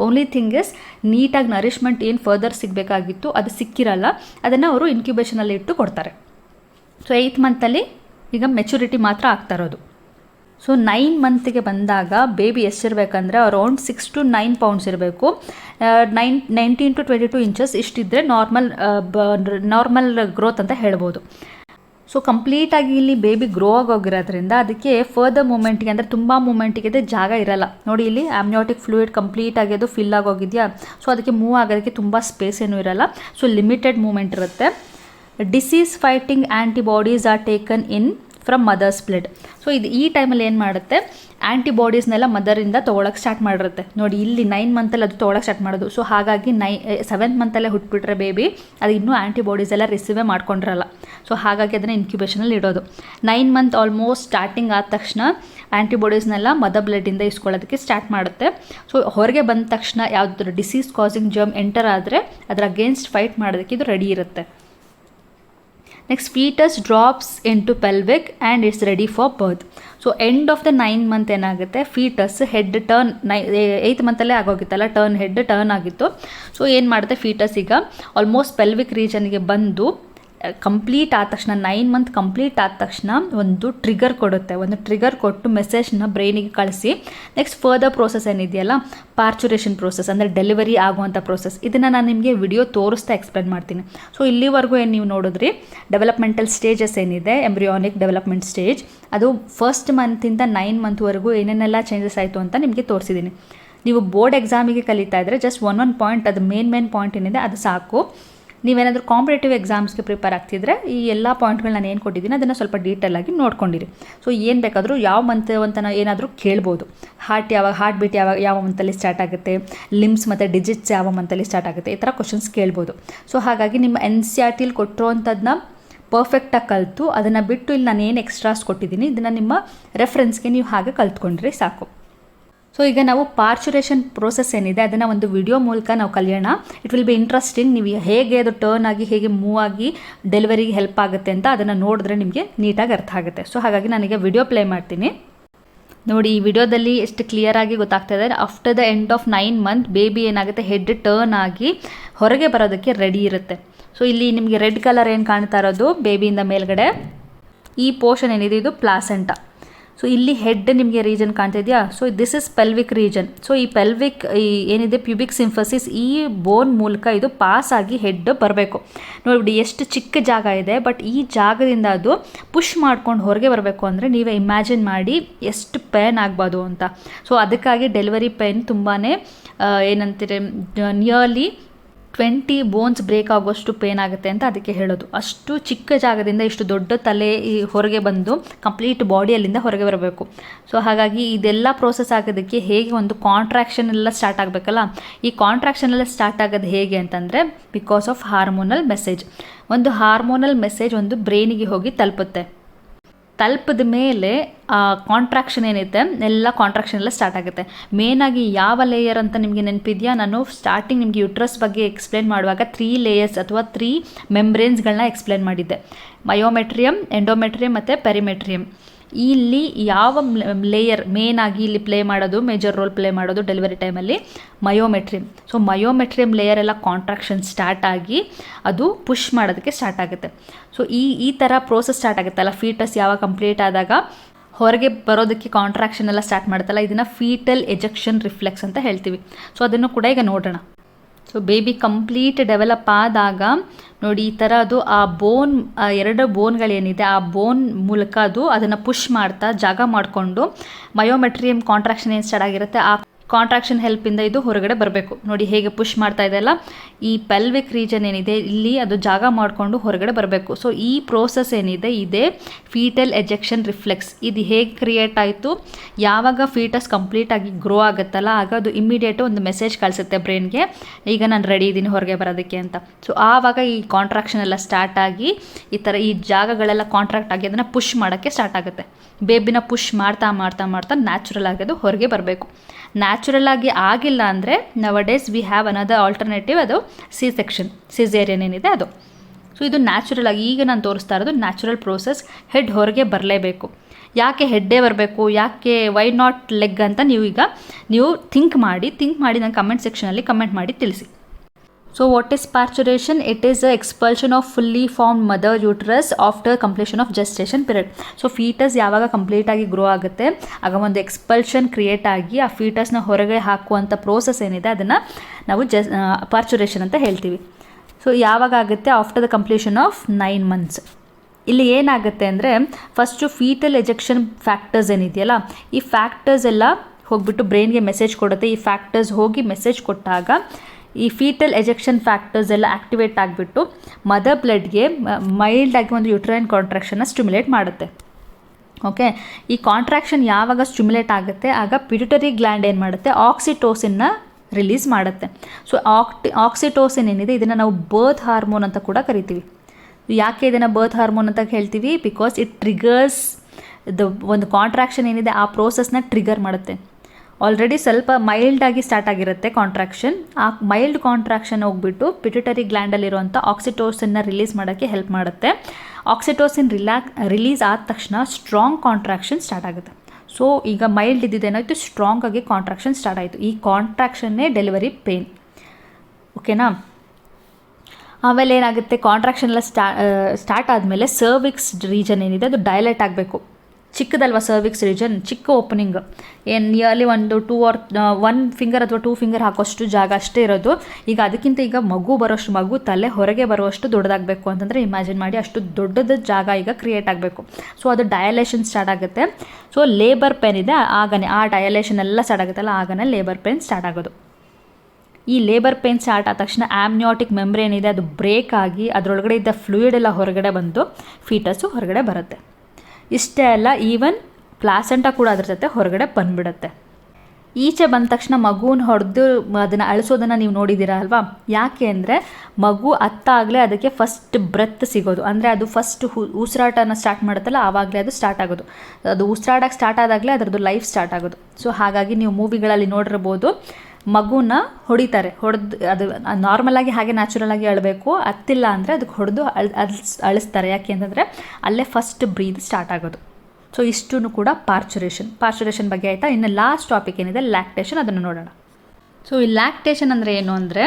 ಓನ್ಲಿ ಥಿಂಗ್ ಇಸ್ ನೀಟಾಗಿ ನರಿಷ್ಮೆಂಟ್ ಏನು ಫರ್ದರ್ ಸಿಗಬೇಕಾಗಿತ್ತು ಅದು ಸಿಕ್ಕಿರಲ್ಲ. ಅದನ್ನು ಅವರು ಇನ್ಕ್ಯುಬೇಷನಲ್ಲಿ ಇಟ್ಟು ಕೊಡ್ತಾರೆ. ಸೊ ಏಯ್ತ್ ಮಂತಲ್ಲಿ ಈಗ ಮೆಚುರಿಟಿ ಮಾತ್ರ ಆಗ್ತಾ ಇರೋದು. ಸೊ ನೈನ್ ಮಂತ್ಗೆ ಬಂದಾಗ baby ಎಷ್ಟಿರಬೇಕಂದ್ರೆ around six to nine pounds ಇರಬೇಕು. Nine nineteen to twenty two inches ಇಷ್ಟಿದ್ರೆ normal normal growth ಅಂತ ಹೇಳ್ಬೋದು. ಸೊ ಕಂಪ್ಲೀಟಾಗಿ ಇಲ್ಲಿ ಬೇಬಿ ಗ್ರೋ ಆಗೋಗಿರೋದ್ರಿಂದ ಅದಕ್ಕೆ ಫರ್ದರ್ ಮೂಮೆಂಟಿಗೆ ಅಂದರೆ ತುಂಬ ಮೂಮೆಂಟಿಗೆ ಜಾಗ ಇರಲ್ಲ. ನೋಡಿ ಇಲ್ಲಿ ಆಮ್ನಿಯೋಟಿಕ್ ಫ್ಲೂಯಿಡ್ ಕಂಪ್ಲೀಟ್ ಆಗಿ ಅದು ಫಿಲ್ ಆಗೋಗಿದೆಯಾ ಸೊ ಅದಕ್ಕೆ ಮೂವ್ ಆಗೋದಕ್ಕೆ ತುಂಬ ಸ್ಪೇಸ್ ಏನೂ ಇರಲ್ಲ. ಸೊ ಲಿಮಿಟೆಡ್ ಮೂಮೆಂಟ್ ಇರುತ್ತೆ. Disease fighting antibodies are taken in from mother's blood so ಇದು ಈ ಟೈಮಲ್ಲಿ ಏನು ಮಾಡುತ್ತೆ? ಆ್ಯಂಟಿಬಾಡೀಸ್ನೆಲ್ಲ ಮದರಿಂದ ತೊಗೊಳಕ್ಕೆ ಸ್ಟಾರ್ಟ್ ಮಾಡಿರುತ್ತೆ. ನೋಡಿ, ಇಲ್ಲಿ ನೈನ್ ಮಂತಲ್ಲಿ ಅದು ತೊಗೊಳಕ್ಕೆ ಸ್ಟಾರ್ಟ್ ಮಾಡೋದು. ಸೊ ಹಾಗಾಗಿ ನೈ ಸೆವೆಂತ್ ಮಂತಲ್ಲೇ ಹುಟ್ಬಿಟ್ರೆ ಬೇಬಿ ಅದು ಇನ್ನೂ ಆ್ಯಂಟಿಬಾಡೀಸ್ ಎಲ್ಲ ರಿಸೀವೇ ಮಾಡ್ಕೊಂಡಿರಲ್ಲ. ಸೊ ಹಾಗಾಗಿ ಅದನ್ನು ಇನ್ಕ್ಯುಬೇಷನಲ್ಲಿ ಇಡೋದು. ನೈನ್ ಮಂತ್ ಆಲ್ಮೋಸ್ಟ್ ಸ್ಟಾರ್ಟಿಂಗ್ ಆದ ತಕ್ಷಣ ಆ್ಯಂಟಿಬಾಡೀಸ್ನೆಲ್ಲ ಮದರ್ ಬ್ಲಡ್ಡಿಂದ ಇಸ್ಕೊಳ್ಳೋದಕ್ಕೆ ಸ್ಟಾರ್ಟ್ ಮಾಡುತ್ತೆ. ಸೊ ಹೊರಗೆ ಬಂದ ತಕ್ಷಣ ಯಾವುದಾದ್ರು ಡಿಸೀಸ್ ಕಾಸಿಂಗ್ ಜರ್ಮ್ ಎಂಟರ್ ಆದರೆ ಅದರ ಅಗೇನ್ಸ್ಟ್ ಫೈಟ್ ಮಾಡೋದಕ್ಕೆ ಇದು ರೆಡಿ ಇರುತ್ತೆ. Next foetus drops into pelvic and it's ready for birth so end of the nine month ಏನಾಗುತ್ತೆ ಫೀಟಸ್ ಹೆಡ್ ಟರ್ನ್ ನೈ ಏಯ್ತ್ ಮಂತಲ್ಲೇ ಆಗೋಗಿತ್ತಲ್ಲ ಟರ್ನ್ ಹೆಡ್ ಟರ್ನ್ ಆಗಿತ್ತು ಸೊ ಏನು ಮಾಡುತ್ತೆ ಫೀಟಸ್ ಈಗ ಆಲ್ಮೋಸ್ಟ್ ಪೆಲ್ವಿಕ್ ರೀಜನ್ಗೆ ಬಂದು ಕಂಪ್ಲೀಟ್ ಆದ ತಕ್ಷಣ ನೈನ್ ಮಂತ್ ಕಂಪ್ಲೀಟ್ ಆದ ತಕ್ಷಣ ಒಂದು ಟ್ರಿಗರ್ ಕೊಡುತ್ತೆ. ಒಂದು ಟ್ರಿಗರ್ ಕೊಟ್ಟು ಮೆಸೇಜ್ನ ಬ್ರೈನಿಗೆ ಕಳಿಸಿ. ನೆಕ್ಸ್ಟ್ ಫರ್ದರ್ ಪ್ರೋಸೆಸ್ ಏನಿದೆಯಲ್ಲ? ಪಾರ್ಚುರೇಷನ್ ಪ್ರೋಸೆಸ್ ಅಂದರೆ ಡೆಲಿವರಿ ಆಗುವಂಥ ಪ್ರೋಸೆಸ್ ಇದನ್ನು ನಾನು ನಿಮಗೆ ವಿಡಿಯೋ ತೋರಿಸ್ತಾ ಎಕ್ಸ್ಪ್ಲೇನ್ ಮಾಡ್ತೀನಿ. ಸೊ ಇಲ್ಲಿವರೆಗೂ ಏನು ನೀವು ನೋಡಿದ್ರಿ? ಡೆವಲಪ್ಮೆಂಟಲ್ ಸ್ಟೇಜಸ್ ಏನಿದೆ? ಎಂಬ್ರಿಯಾನಿಕ್ ಡೆವಲಪ್ಮೆಂಟ್ ಸ್ಟೇಜ್ ಅದು ಫಸ್ಟ್ ಮಂತಿಂದ ನೈನ್ ಮಂತ್ವರೆಗೂ ಏನೇನೆಲ್ಲ ಚೇಂಜಸ್ ಆಯಿತು ಅಂತ ನಿಮಗೆ ತೋರಿಸಿದ್ದೀನಿ ನೀವು ಬೋರ್ಡ್ ಎಕ್ಸಾಮಿಗೆ ಕಲಿತಾ ಇದ್ದರೆ ಜಸ್ಟ್ ಒನ್ ಒನ್ ಪಾಯಿಂಟ್ ಅದು ಮೇನ್ ಮೇನ್ ಪಾಯಿಂಟ್ ಏನಿದೆ, ಅದು ಸಾಕು. ನೀವೇನಾದರೂ ಕಾಂಪಿಟೇಟಿವ್ ಎಕ್ಸಾಮ್ಸ್ಗೆ ಪ್ರಿಪೇರ್ ಆಗ್ತಿದ್ರೆ ಈ ಎಲ್ಲ ಪಾಯಿಂಟ್ಗಳು ನಾನು ಏನು ಕೊಟ್ಟಿದ್ದೀನಿ ಅದನ್ನು ಸ್ವಲ್ಪ ಡೀಟೇಲ್ ಆಗಿ ನೋಡ್ಕೊಂಡಿರಿ. ಸೊ ಏನು ಬೇಕಾದರೂ ಯಾವ ಮಂತ್ ಅಂತ ಏನಾದರೂ ಕೇಳ್ಬೋದು. ಹಾರ್ಟ್ ಯಾವಾಗ ಹಾರ್ಟ್ ಬೀಟ್ ಯಾವಾಗ, ಯಾವ ಮಂತಲ್ಲಿ ಸ್ಟಾರ್ಟ್ ಆಗುತ್ತೆ ಲಿಮ್ಸ್ ಮತ್ತು ಡಿಜಿಟ್ಸ್ ಯಾವ ಮಂತಲ್ಲಿ ಸ್ಟಾರ್ಟ್ ಆಗುತ್ತೆ, ಈ ಥರ ಕ್ವಶನ್ಸ್ ಕೇಳ್ಬೋದು. ಸೊ ಹಾಗಾಗಿ ನಿಮ್ಮ ಎನ್ ಸಿ ಆರ್ ಟಿಲಿ ಕೊಟ್ಟಿರೋವಂಥದ್ದನ್ನ ಪರ್ಫೆಕ್ಟಾಗಿ ಕಲಿತು, ಅದನ್ನು ಬಿಟ್ಟು ಇಲ್ಲಿ ನಾನು ಏನು ಎಕ್ಸ್ಟ್ರಾಸ್ ಕೊಟ್ಟಿದ್ದೀನಿ, ಇದನ್ನು ನಿಮ್ಮ ರೆಫರೆನ್ಸ್ಗೆ ನೀವು ಹಾಗೆ ಕಲ್ತ್ಕೊಂಡ್ರಿ ಸಾಕು. ಸೊ ಈಗ ನಾವು ಪಾರ್ಚುರೇಷನ್ ಪ್ರೋಸೆಸ್ ಏನಿದೆ, ಅದನ್ನು ಒಂದು ವಿಡಿಯೋ ಮೂಲಕ ನಾವು ಕಲಿಯೋಣ. ಇಟ್ ವಿಲ್ ಬಿ ಇಂಟ್ರೆಸ್ಟಿಂಗ್ ನೀವು ಹೇಗೆ ಅದು ಟರ್ನ್ ಆಗಿ, ಹೇಗೆ ಮೂವ್ ಆಗಿ ಡೆಲಿವರಿಗೆ ಹೆಲ್ಪ್ ಆಗುತ್ತೆ ಅಂತ ಅದನ್ನು ನೋಡಿದ್ರೆ ನಿಮಗೆ ನೀಟಾಗಿ ಅರ್ಥ ಆಗುತ್ತೆ. ಸೊ ಹಾಗಾಗಿ ನನಗೆ ವಿಡಿಯೋ ಪ್ಲೇ ಮಾಡ್ತೀನಿ. ನೋಡಿ, ಈ ವಿಡಿಯೋದಲ್ಲಿ ಎಷ್ಟು ಕ್ಲಿಯರ್ ಆಗಿ ಗೊತ್ತಾಗ್ತಾ ಇದೆ. After the end of nine month baby ಏನಾಗುತ್ತೆ? ಹೆಡ್ ಟರ್ನ್ ಆಗಿ ಹೊರಗೆ ಬರೋದಕ್ಕೆ ರೆಡಿ ಇರುತ್ತೆ. ಸೊ ಇಲ್ಲಿ ನಿಮಗೆ ರೆಡ್ ಕಲರ್ ಏನು ಕಾಣ್ತಾ ಇರೋದು? ಬೇಬಿಯಿಂದ ಮೇಲ್ಗಡೆ. ಈ ಪೋರ್ಷನ್ ಏನಿದೆ? ಇದು ಪ್ಲಾಸೆಂಟಾ ಸೊ ಇಲ್ಲಿ ಹೆಡ್ ನಿಮಗೆ ರೀಜನ್ ಕಾಣ್ತಾ ಇದೆಯಾ? So this is pelvic region so ಈ ಪೆಲ್ವಿಕ್ ಈ ಏನಿದೆ ಪ್ಯೂಬಿಕ್ ಸಿಂಫಸಿಸ್ ಈ ಬೋನ್ ಮೂಲಕ ಇದು ಪಾಸ್ ಆಗಿ ಹೆಡ್ ಬರಬೇಕು. ನೋಡಿಬಿಡಿ, ಎಷ್ಟು ಚಿಕ್ಕ ಜಾಗ ಇದೆ ಬಟ್ ಈ ಜಾಗದಿಂದ ಅದು ಪುಷ್ ಮಾಡ್ಕೊಂಡು ಹೊರಗೆ ಬರಬೇಕು ಅಂದರೆ ನೀವೇ ಇಮ್ಯಾಜಿನ್ ಮಾಡಿ ಎಷ್ಟು ಪೇನ್ ಆಗ್ಬೋದು ಅಂತ. ಸೊ ಅದಕ್ಕಾಗಿ ಡೆಲಿವರಿ ಪೇನ್ ತುಂಬಾ ಏನಂತೀರಿ ನಿಯರ್ಲಿ ಟ್ವೆಂಟಿ ಬೋನ್ಸ್ ಬ್ರೇಕ್ ಆಗೋಷ್ಟು ಪೇನ್ ಆಗುತ್ತೆ ಅಂತ ಅದಕ್ಕೆ ಹೇಳೋದು. ಅಷ್ಟು ಚಿಕ್ಕ ಜಾಗದಿಂದ ಇಷ್ಟು ದೊಡ್ಡ ತಲೆ ಈ ಹೊರಗೆ ಬಂದು ಕಂಪ್ಲೀಟ್ ಬಾಡಿಯಲ್ಲಿಂದ ಹೊರಗೆ ಬರಬೇಕು. ಸೊ ಹಾಗಾಗಿ ಇದೆಲ್ಲ ಪ್ರೋಸೆಸ್ ಆಗೋದಕ್ಕೆ ಹೇಗೆ ಒಂದು ಕಾಂಟ್ರಾಕ್ಷನ್ ಎಲ್ಲ ಸ್ಟಾರ್ಟ್ ಆಗಬೇಕಲ್ಲ? ಈ ಕಾಂಟ್ರಾಕ್ಷನ್ ಎಲ್ಲ ಸ್ಟಾರ್ಟ್ ಆಗೋದು ಹೇಗೆ ಅಂತಂದರೆ ಬಿಕಾಸ್ ಆಫ್ ಹಾರ್ಮೋನಲ್ ಮೆಸೇಜ್ ಒಂದು ಹಾರ್ಮೋನಲ್ ಮೆಸೇಜ್ ಒಂದು ಬ್ರೈನಿಗೆ ಹೋಗಿ ತಲುಪುತ್ತೆ. ತಲುಪಿದ ಮೇಲೆ, ಆ ಕಾಂಟ್ರಾಕ್ಷನ್ ಏನಿದೆ, ಎಲ್ಲ ಕಾಂಟ್ರಾಕ್ಷನ್ ಎಲ್ಲ ಸ್ಟಾರ್ಟ್ ಆಗುತ್ತೆ. ಮೇನಾಗಿ ಯಾವ ಲೇಯರ್ ಅಂತ ನಿಮಗೆ ನೆನಪಿದೆಯಾ? ನಾನು ಸ್ಟಾರ್ಟಿಂಗ್ ನಿಮಗೆ ಯುಟ್ರಸ್ ಬಗ್ಗೆ ಎಕ್ಸ್ಪ್ಲೇನ್ ಮಾಡುವಾಗ ತ್ರೀ ಲೇಯರ್ಸ್ ಅಥವಾ ತ್ರೀ ಮೆಂಬ್ರೇನ್ಸ್ಗಳನ್ನ ಎಕ್ಸ್ಪ್ಲೇನ್ ಮಾಡಿದ್ದೆ. ಮಯೋಮೆಟ್ರಿಯಮ್ ಎಂಡೋಮೆಟ್ರಿಯಮ್ ಮತ್ತು ಪೆರಿಮೆಟ್ರಿಯಮ್ ಇಲ್ಲಿ ಯಾವ ಲೇಯರ್ ಮೇನ್ ಆಗಿ ಇಲ್ಲಿ ಪ್ಲೇ ಮಾಡೋದು ಮೇಜರ್ ರೋಲ್ ಪ್ಲೇ ಮಾಡೋದು ಡೆಲಿವರಿ ಟೈಮಲ್ಲಿ ಮಯೋಮೆಟ್ರಿಯಮ್ ಸೊ ಮಯೋಮೆಟ್ರಿಯಮ್ ಲೇಯರ್ ಎಲ್ಲ ಕಾಂಟ್ರಾಕ್ಷನ್ ಸ್ಟಾರ್ಟ್ ಆಗಿ ಅದು ಪುಷ್ ಮಾಡೋದಕ್ಕೆ ಸ್ಟಾರ್ಟ್ ಆಗುತ್ತೆ. ಸೊ ಈ ಈ ಥರ ಪ್ರೋಸೆಸ್ ಸ್ಟಾರ್ಟ್ ಆಗುತ್ತಲ್ಲ ಫೀಟಸ್ ಯಾವಾಗ ಕಂಪ್ಲೀಟ್ ಆದಾಗ ಹೊರಗೆ ಬರೋದಕ್ಕೆ ಕಾಂಟ್ರಾಕ್ಷನ್ ಎಲ್ಲ ಸ್ಟಾರ್ಟ್ ಮಾಡುತ್ತಲ್ಲ? ಇದನ್ನು ಫೀಟಲ್ ಎಜೆಕ್ಷನ್ ರಿಫ್ಲೆಕ್ಸ್ ಅಂತ ಹೇಳ್ತೀವಿ. ಸೊ ಅದನ್ನು ಕೂಡ ಈಗ ನೋಡೋಣ. ಸೊ ಬೇಬಿ ಕಂಪ್ಲೀಟ್ ಡೆವಲಪ್ ಆದಾಗ ನೋಡಿ, ಈ ಥರ ಅದು ಆ ಬೋನ್ ಎರಡು ಬೋನ್ಗಳೇನಿದೆ ಆ ಬೋನ್ ಮೂಲಕ ಅದು ಅದನ್ನು ಪುಷ್ ಮಾಡ್ತಾ, ಜಾಗ ಮಾಡಿಕೊಂಡು ಮಯೋಮೆಟ್ರಿಯಮ್ ಕಾಂಟ್ರಾಕ್ಷನ್ ಏನು ಸ್ಟಾರ್ಟ್ ಆಗಿರುತ್ತೆ, ಆ ಕಾಂಟ್ರಾಕ್ಷನ್ ಹೆಲ್ಪಿಂದ ಇದು ಹೊರಗಡೆ ಬರಬೇಕು. ನೋಡಿ ಹೇಗೆ ಪುಷ್ ಮಾಡ್ತಾ ಇದೆ ಅಲ್ಲ? ಈ ಪೆಲ್ವಿಕ್ ರೀಜನ್ ಏನಿದೆ, ಇಲ್ಲಿ ಅದು ಜಾಗ ಮಾಡಿಕೊಂಡು ಹೊರಗಡೆ ಬರಬೇಕು. ಸೊ ಈ ಪ್ರೋಸೆಸ್ ಏನಿದೆ, ಇದೆ ಫೀಟಲ್ ಎಜೆಕ್ಷನ್ ರಿಫ್ಲೆಕ್ಸ್ ಇದು ಹೇಗೆ ಕ್ರಿಯೇಟ್ ಆಯಿತು? ಯಾವಾಗ ಫೀಟಸ್ ಕಂಪ್ಲೀಟಾಗಿ ಗ್ರೋ ಆಗುತ್ತಲ್ಲ, ಆಗ ಅದು ಇಮ್ಮಿಡಿಯೇಟು ಒಂದು ಮೆಸೇಜ್ ಕಳಿಸುತ್ತೆ ಬ್ರೈನ್ಗೆ ಈಗ ನಾನು ರೆಡಿ ಇದ್ದೀನಿ ಹೊರಗೆ ಬರೋದಕ್ಕೆ ಅಂತ. ಸೊ ಆವಾಗ ಈ ಕಾಂಟ್ರಾಕ್ಷನ್ ಎಲ್ಲ ಸ್ಟಾರ್ಟ್ ಆಗಿ, ಈ ಥರ ಈ ಜಾಗಗಳೆಲ್ಲ ಕಾಂಟ್ರಾಕ್ಟ್ ಆಗಿ ಅದನ್ನು ಪುಷ್ ಮಾಡೋಕ್ಕೆ ಸ್ಟಾರ್ಟ್ ಆಗುತ್ತೆ. ಬೇಬಿನ ಪುಷ್ ಮಾಡ್ತಾ ಮಾಡ್ತಾ ಮಾಡ್ತಾ ನ್ಯಾಚುರಲ್ ಆಗಿ ಅದು ಹೊರಗೆ ಬರಬೇಕು. ನ್ಯಾಚುರಲ್ ಆಗಿ ಆಗಿಲ್ಲ ಅಂದರೆ nowadays we have another alternative ಅದು ಸಿ ಸೆಕ್ಷನ್ ಸಿಸೇರಿಯನ್ ಏನಿದೆ ಅದು. ಸೊ ಇದು ನ್ಯಾಚುರಲ್ ಆಗಿ, ಈಗ ನಾನು ತೋರಿಸ್ತಾ ಇರೋದು ನ್ಯಾಚುರಲ್ ಪ್ರೋಸೆಸ್ ಹೆಡ್ ಹೊರಗೆ ಬರಲೇಬೇಕು. ಯಾಕೆ ಹೆಡ್ಡೇ ಬರಬೇಕು, ಯಾಕೆ ವೈ ನಾಟ್ ಲೆಗ್ ಅಂತ ನೀವು ಈಗ ನೀವು ಥಿಂಕ್ ಮಾಡಿ ಥಿಂಕ್ ಮಾಡಿ ನನ್ನ ಕಮೆಂಟ್ ಸೆಕ್ಷನಲ್ಲಿ ಕಮೆಂಟ್ ಮಾಡಿ ತಿಳಿಸಿ. So what is parturition it is the expulsion of fully form mother uterus after completion of gestation period. So foetus ಯಾವಾಗ ಕಂಪ್ಲೀಟಾಗಿ ಗ್ರೋ ಆಗುತ್ತೆ? ಆಗ ಒಂದು ಎಕ್ಸ್ಪಲ್ಷನ್ ಕ್ರಿಯೇಟ್ ಆಗಿ ಆ ಫೀಟಸ್ನ ಹೊರಗೆ ಹಾಕುವಂಥ ಪ್ರೋಸೆಸ್ ಏನಿದೆ, ಅದನ್ನು ನಾವು ಜಸ್ ಪಾರ್ಚುರೇಷನ್ ಅಂತ ಹೇಳ್ತೀವಿ. ಸೊ ಯಾವಾಗ ಆಗುತ್ತೆ? After the completion of nine months ಇಲ್ಲಿ ಏನಾಗುತ್ತೆ ಅಂದರೆ ಫಸ್ಟು ಫೀಟಲ್ ಎಜೆಕ್ಷನ್ ಫ್ಯಾಕ್ಟರ್ಸ್ ಏನಿದೆಯಲ್ಲ, ಈ ಫ್ಯಾಕ್ಟರ್ಸ್ ಎಲ್ಲ ಹೋಗ್ಬಿಟ್ಟು ಬ್ರೈನ್ಗೆ ಮೆಸೇಜ್ ಕೊಡುತ್ತೆ. ಈ ಫ್ಯಾಕ್ಟರ್ಸ್ ಹೋಗಿ ಮೆಸೇಜ್ ಕೊಟ್ಟಾಗ ಈ ಫೀಟಲ್ ಎಜೆಕ್ಷನ್ ಫ್ಯಾಕ್ಟರ್ಸ್ ಎಲ್ಲ ಆಕ್ಟಿವೇಟ್ ಆಗಿಬಿಟ್ಟು ಮದರ್ ಬ್ಲಡ್ಗೆ ಮೈಲ್ಡಾಗಿ ಒಂದು ಯುಟ್ರೈನ್ ಕಾಂಟ್ರಾಕ್ಷನ್ನ ಸ್ಟಿಮ್ಯುಲೇಟ್ ಮಾಡುತ್ತೆ. ಓಕೆ ಈ ಕಾಂಟ್ರಾಕ್ಷನ್ ಯಾವಾಗ ಸ್ಟಿಮ್ಯುಲೇಟ್ ಆಗುತ್ತೆ? ಆಗ ಪಿಟ್ಯುಟರಿ ಗ್ಲ್ಯಾಂಡ್ ಏನು ಮಾಡುತ್ತೆ? ಆಕ್ಸಿಟೋಸಿನ್ನ ರಿಲೀಸ್ ಮಾಡುತ್ತೆ. ಸೊ ಆಕ್ಟಿ ಆಕ್ಸಿಟೋಸಿನ್ ಏನಿದೆ? ಇದನ್ನು ನಾವು ಬರ್ತ್ ಹಾರ್ಮೋನ್ ಅಂತ ಕೂಡ ಕರಿತೀವಿ. ಯಾಕೆ ಇದನ್ನು ಬರ್ತ್ ಹಾರ್ಮೋನ್ ಅಂತ ಹೇಳ್ತೀವಿ? ಬಿಕಾಸ್ ಇಟ್ ಟ್ರಿಗರ್ಸ್ ದ ಒಂದು ಕಾಂಟ್ರಾಕ್ಷನ್ ಏನಿದೆ, ಆ ಪ್ರೋಸೆಸ್ನ ಟ್ರಿಗರ್ ಮಾಡುತ್ತೆ. ಆಲ್ರೆಡಿ ಸ್ವಲ್ಪ ಮೈಲ್ಡಾಗಿ ಸ್ಟಾರ್ಟ್ ಆಗಿರುತ್ತೆ ಕಾಂಟ್ರಾಕ್ಷನ್ ಆ ಮೈಲ್ಡ್ ಕಾಂಟ್ರಾಕ್ಷನ್ ಹೋಗ್ಬಿಟ್ಟು ಪಿಟ್ಯುಟರಿ ಗ್ಲ್ಯಾಂಡಲ್ಲಿರುವಂಥ ಆಕ್ಸಿಟೋಸಿನ್ನ ರಿಲೀಸ್ ಮಾಡೋಕ್ಕೆ ಹೆಲ್ಪ್ ಮಾಡುತ್ತೆ. ಆಕ್ಸಿಟೋಸಿನ್ ರಿಲ್ಯಾಕ್ ರಿಲೀಸ್ ಆದ ತಕ್ಷಣ ಸ್ಟ್ರಾಂಗ್ ಕಾಂಟ್ರಾಕ್ಷನ್ ಸ್ಟಾರ್ಟ್ ಆಗುತ್ತೆ. ಸೊ ಈಗ ಮೈಲ್ಡ್ ಇದ್ದಿದ್ದೇನಾಯಿತು ಸ್ಟ್ರಾಂಗ್ ಆಗಿ ಕಾಂಟ್ರಾಕ್ಷನ್ ಸ್ಟಾರ್ಟ್ ಆಯಿತು. ಈ ಕಾಂಟ್ರಾಕ್ಷನ್ನೇ ಡೆಲಿವರಿ ಪೇನ್ ಓಕೆನಾ ಆಮೇಲೆ ಏನಾಗುತ್ತೆ? ಕಾಂಟ್ರಾಕ್ಷನ್ ಎಲ್ಲ ಸ್ಟಾ ಸ್ಟಾರ್ಟ್ ಆದಮೇಲೆ ಸರ್ವಿಕ್ಸ್ ರೀಜನ್ ಏನಿದೆ, ಅದು ಡೈಲೆಟ್ ಆಗಬೇಕು. ಚಿಕ್ಕದಲ್ವ ಸರ್ವಿಕ್ಸ್ ರೀಜನ್ ಚಿಕ್ಕ ಓಪನಿಂಗ್ ಏನು ನಿಯರ್ಲಿ ಒಂದು ಟೂ ಆರ್ ಒನ್ ಫಿಂಗರ್ ಅಥವಾ ಟೂ ಫಿಂಗರ್ ಹಾಕೋಷ್ಟು ಜಾಗ ಅಷ್ಟೇ ಇರೋದು. ಈಗ ಅದಕ್ಕಿಂತ ಈಗ ಮಗು ಬರೋಷ್ಟು, ಮಗು ತಲೆ ಹೊರಗೆ ಬರುವಷ್ಟು ದೊಡ್ಡದಾಗಬೇಕು ಅಂತಂದರೆ ಇಮ್ಯಾಜಿನ್ ಮಾಡಿ ಅಷ್ಟು ದೊಡ್ಡದ ಜಾಗ ಈಗ ಕ್ರಿಯೇಟ್ ಆಗಬೇಕು. ಸೊ ಅದು ಡಯಲೇಷನ್ ಸ್ಟಾರ್ಟ್ ಆಗುತ್ತೆ. ಸೊ ಲೇಬರ್ ಪೇನ್ ಇದೆ, ಆಗನೇ. ಆ ಡಯಲೇಷನ್ ಎಲ್ಲ ಸ್ಟಾರ್ಟ್ ಆಗುತ್ತಲ್ಲ, ಆಗನೇ ಲೇಬರ್ ಪೇನ್ ಸ್ಟಾರ್ಟ್ ಆಗೋದು. ಈ ಲೇಬರ್ ಪೇನ್ ಸ್ಟಾರ್ಟ್ ಆದ ತಕ್ಷಣ ಆಮ್ನಿಯೋಟಿಕ್ ಮೆಂಬ್ರೇನ್ ಇದೆ, ಅದು ಬ್ರೇಕ್ ಆಗಿ ಅದರೊಳಗಡೆ ಇದ್ದ ಫ್ಲೂಯಿಡ್ ಎಲ್ಲ ಹೊರಗಡೆ ಬಂದು ಫೀಟಸ್ಸು ಹೊರಗಡೆ ಬರುತ್ತೆ. ಇಷ್ಟೇ ಅಲ್ಲ ಈವನ್ ಪ್ಲಾಸೆಂಟ ಕೂಡ ಅದ್ರ ಜೊತೆ ಹೊರಗಡೆ ಬಂದ್ಬಿಡುತ್ತೆ. ಈಚೆ ಬಂದ ತಕ್ಷಣ ಮಗುನ ಹೊಡೆದು ಅದನ್ನು ಅಳಿಸೋದನ್ನು ನೀವು ನೋಡಿದ್ದೀರಾ ಅಲ್ವಾ? ಯಾಕೆ ಅಂದರೆ ಮಗು ಅತ್ತಾಗಲೇ ಅದಕ್ಕೆ ಫಸ್ಟ್ ಬ್ರೆತ್ ಸಿಗೋದು. ಅಂದರೆ ಅದು ಫಸ್ಟ್ ಉಸಿರಾಟನ ಸ್ಟಾರ್ಟ್ ಮಾಡುತ್ತಲ್ಲ, ಆವಾಗಲೇ ಅದು ಸ್ಟಾರ್ಟ್ ಆಗೋದು. ಅದು ಉಸಿರಾಡಕ್ಕೆ ಸ್ಟಾರ್ಟ್ ಆದಾಗಲೇ ಅದರದ್ದು ಲೈಫ್ ಸ್ಟಾರ್ಟ್ ಆಗೋದು. ಸೊ ಹಾಗಾಗಿ ನೀವು ಮೂವಿಗಳಲ್ಲಿ ನೋಡಿರ್ಬೋದು. ಮಗುನ ಹೊಡಿತಾರೆ. ಹೊಡೆದು ಅದು ನಾರ್ಮಲಾಗಿ ಹಾಗೆ ನ್ಯಾಚುರಲ್ ಆಗಿ ಅಳಬೇಕು. ಅತ್ತಿಲ್ಲ ಅಂದರೆ ಅದಕ್ಕೆ ಹೊಡೆದು ಅಳ್ ಅಳ್ಸ್ ಅಳಿಸ್ತಾರೆ. ಯಾಕೆ ಅಂತಂದರೆ ಅಲ್ಲೇ ಫಸ್ಟ್ ಬ್ರೀದ್ ಸ್ಟಾರ್ಟ್ ಆಗೋದು. ಸೊ ಇಷ್ಟೂ ಕೂಡ ಪಾರ್ಚುರೇಷನ್. ಪಾರ್ಚುರೇಷನ್ ಬಗ್ಗೆ ಆಯಿತಾ? ಇನ್ನು ಲಾಸ್ಟ್ ಟಾಪಿಕ್ ಏನಿದೆ? ಲ್ಯಾಕ್ಟೇಷನ್ ಅದನ್ನು ನೋಡೋಣ. ಸೊ ಈ ಲ್ಯಾಕ್ಟೇಷನ್ ಅಂದರೆ ಏನು ಅಂದರೆ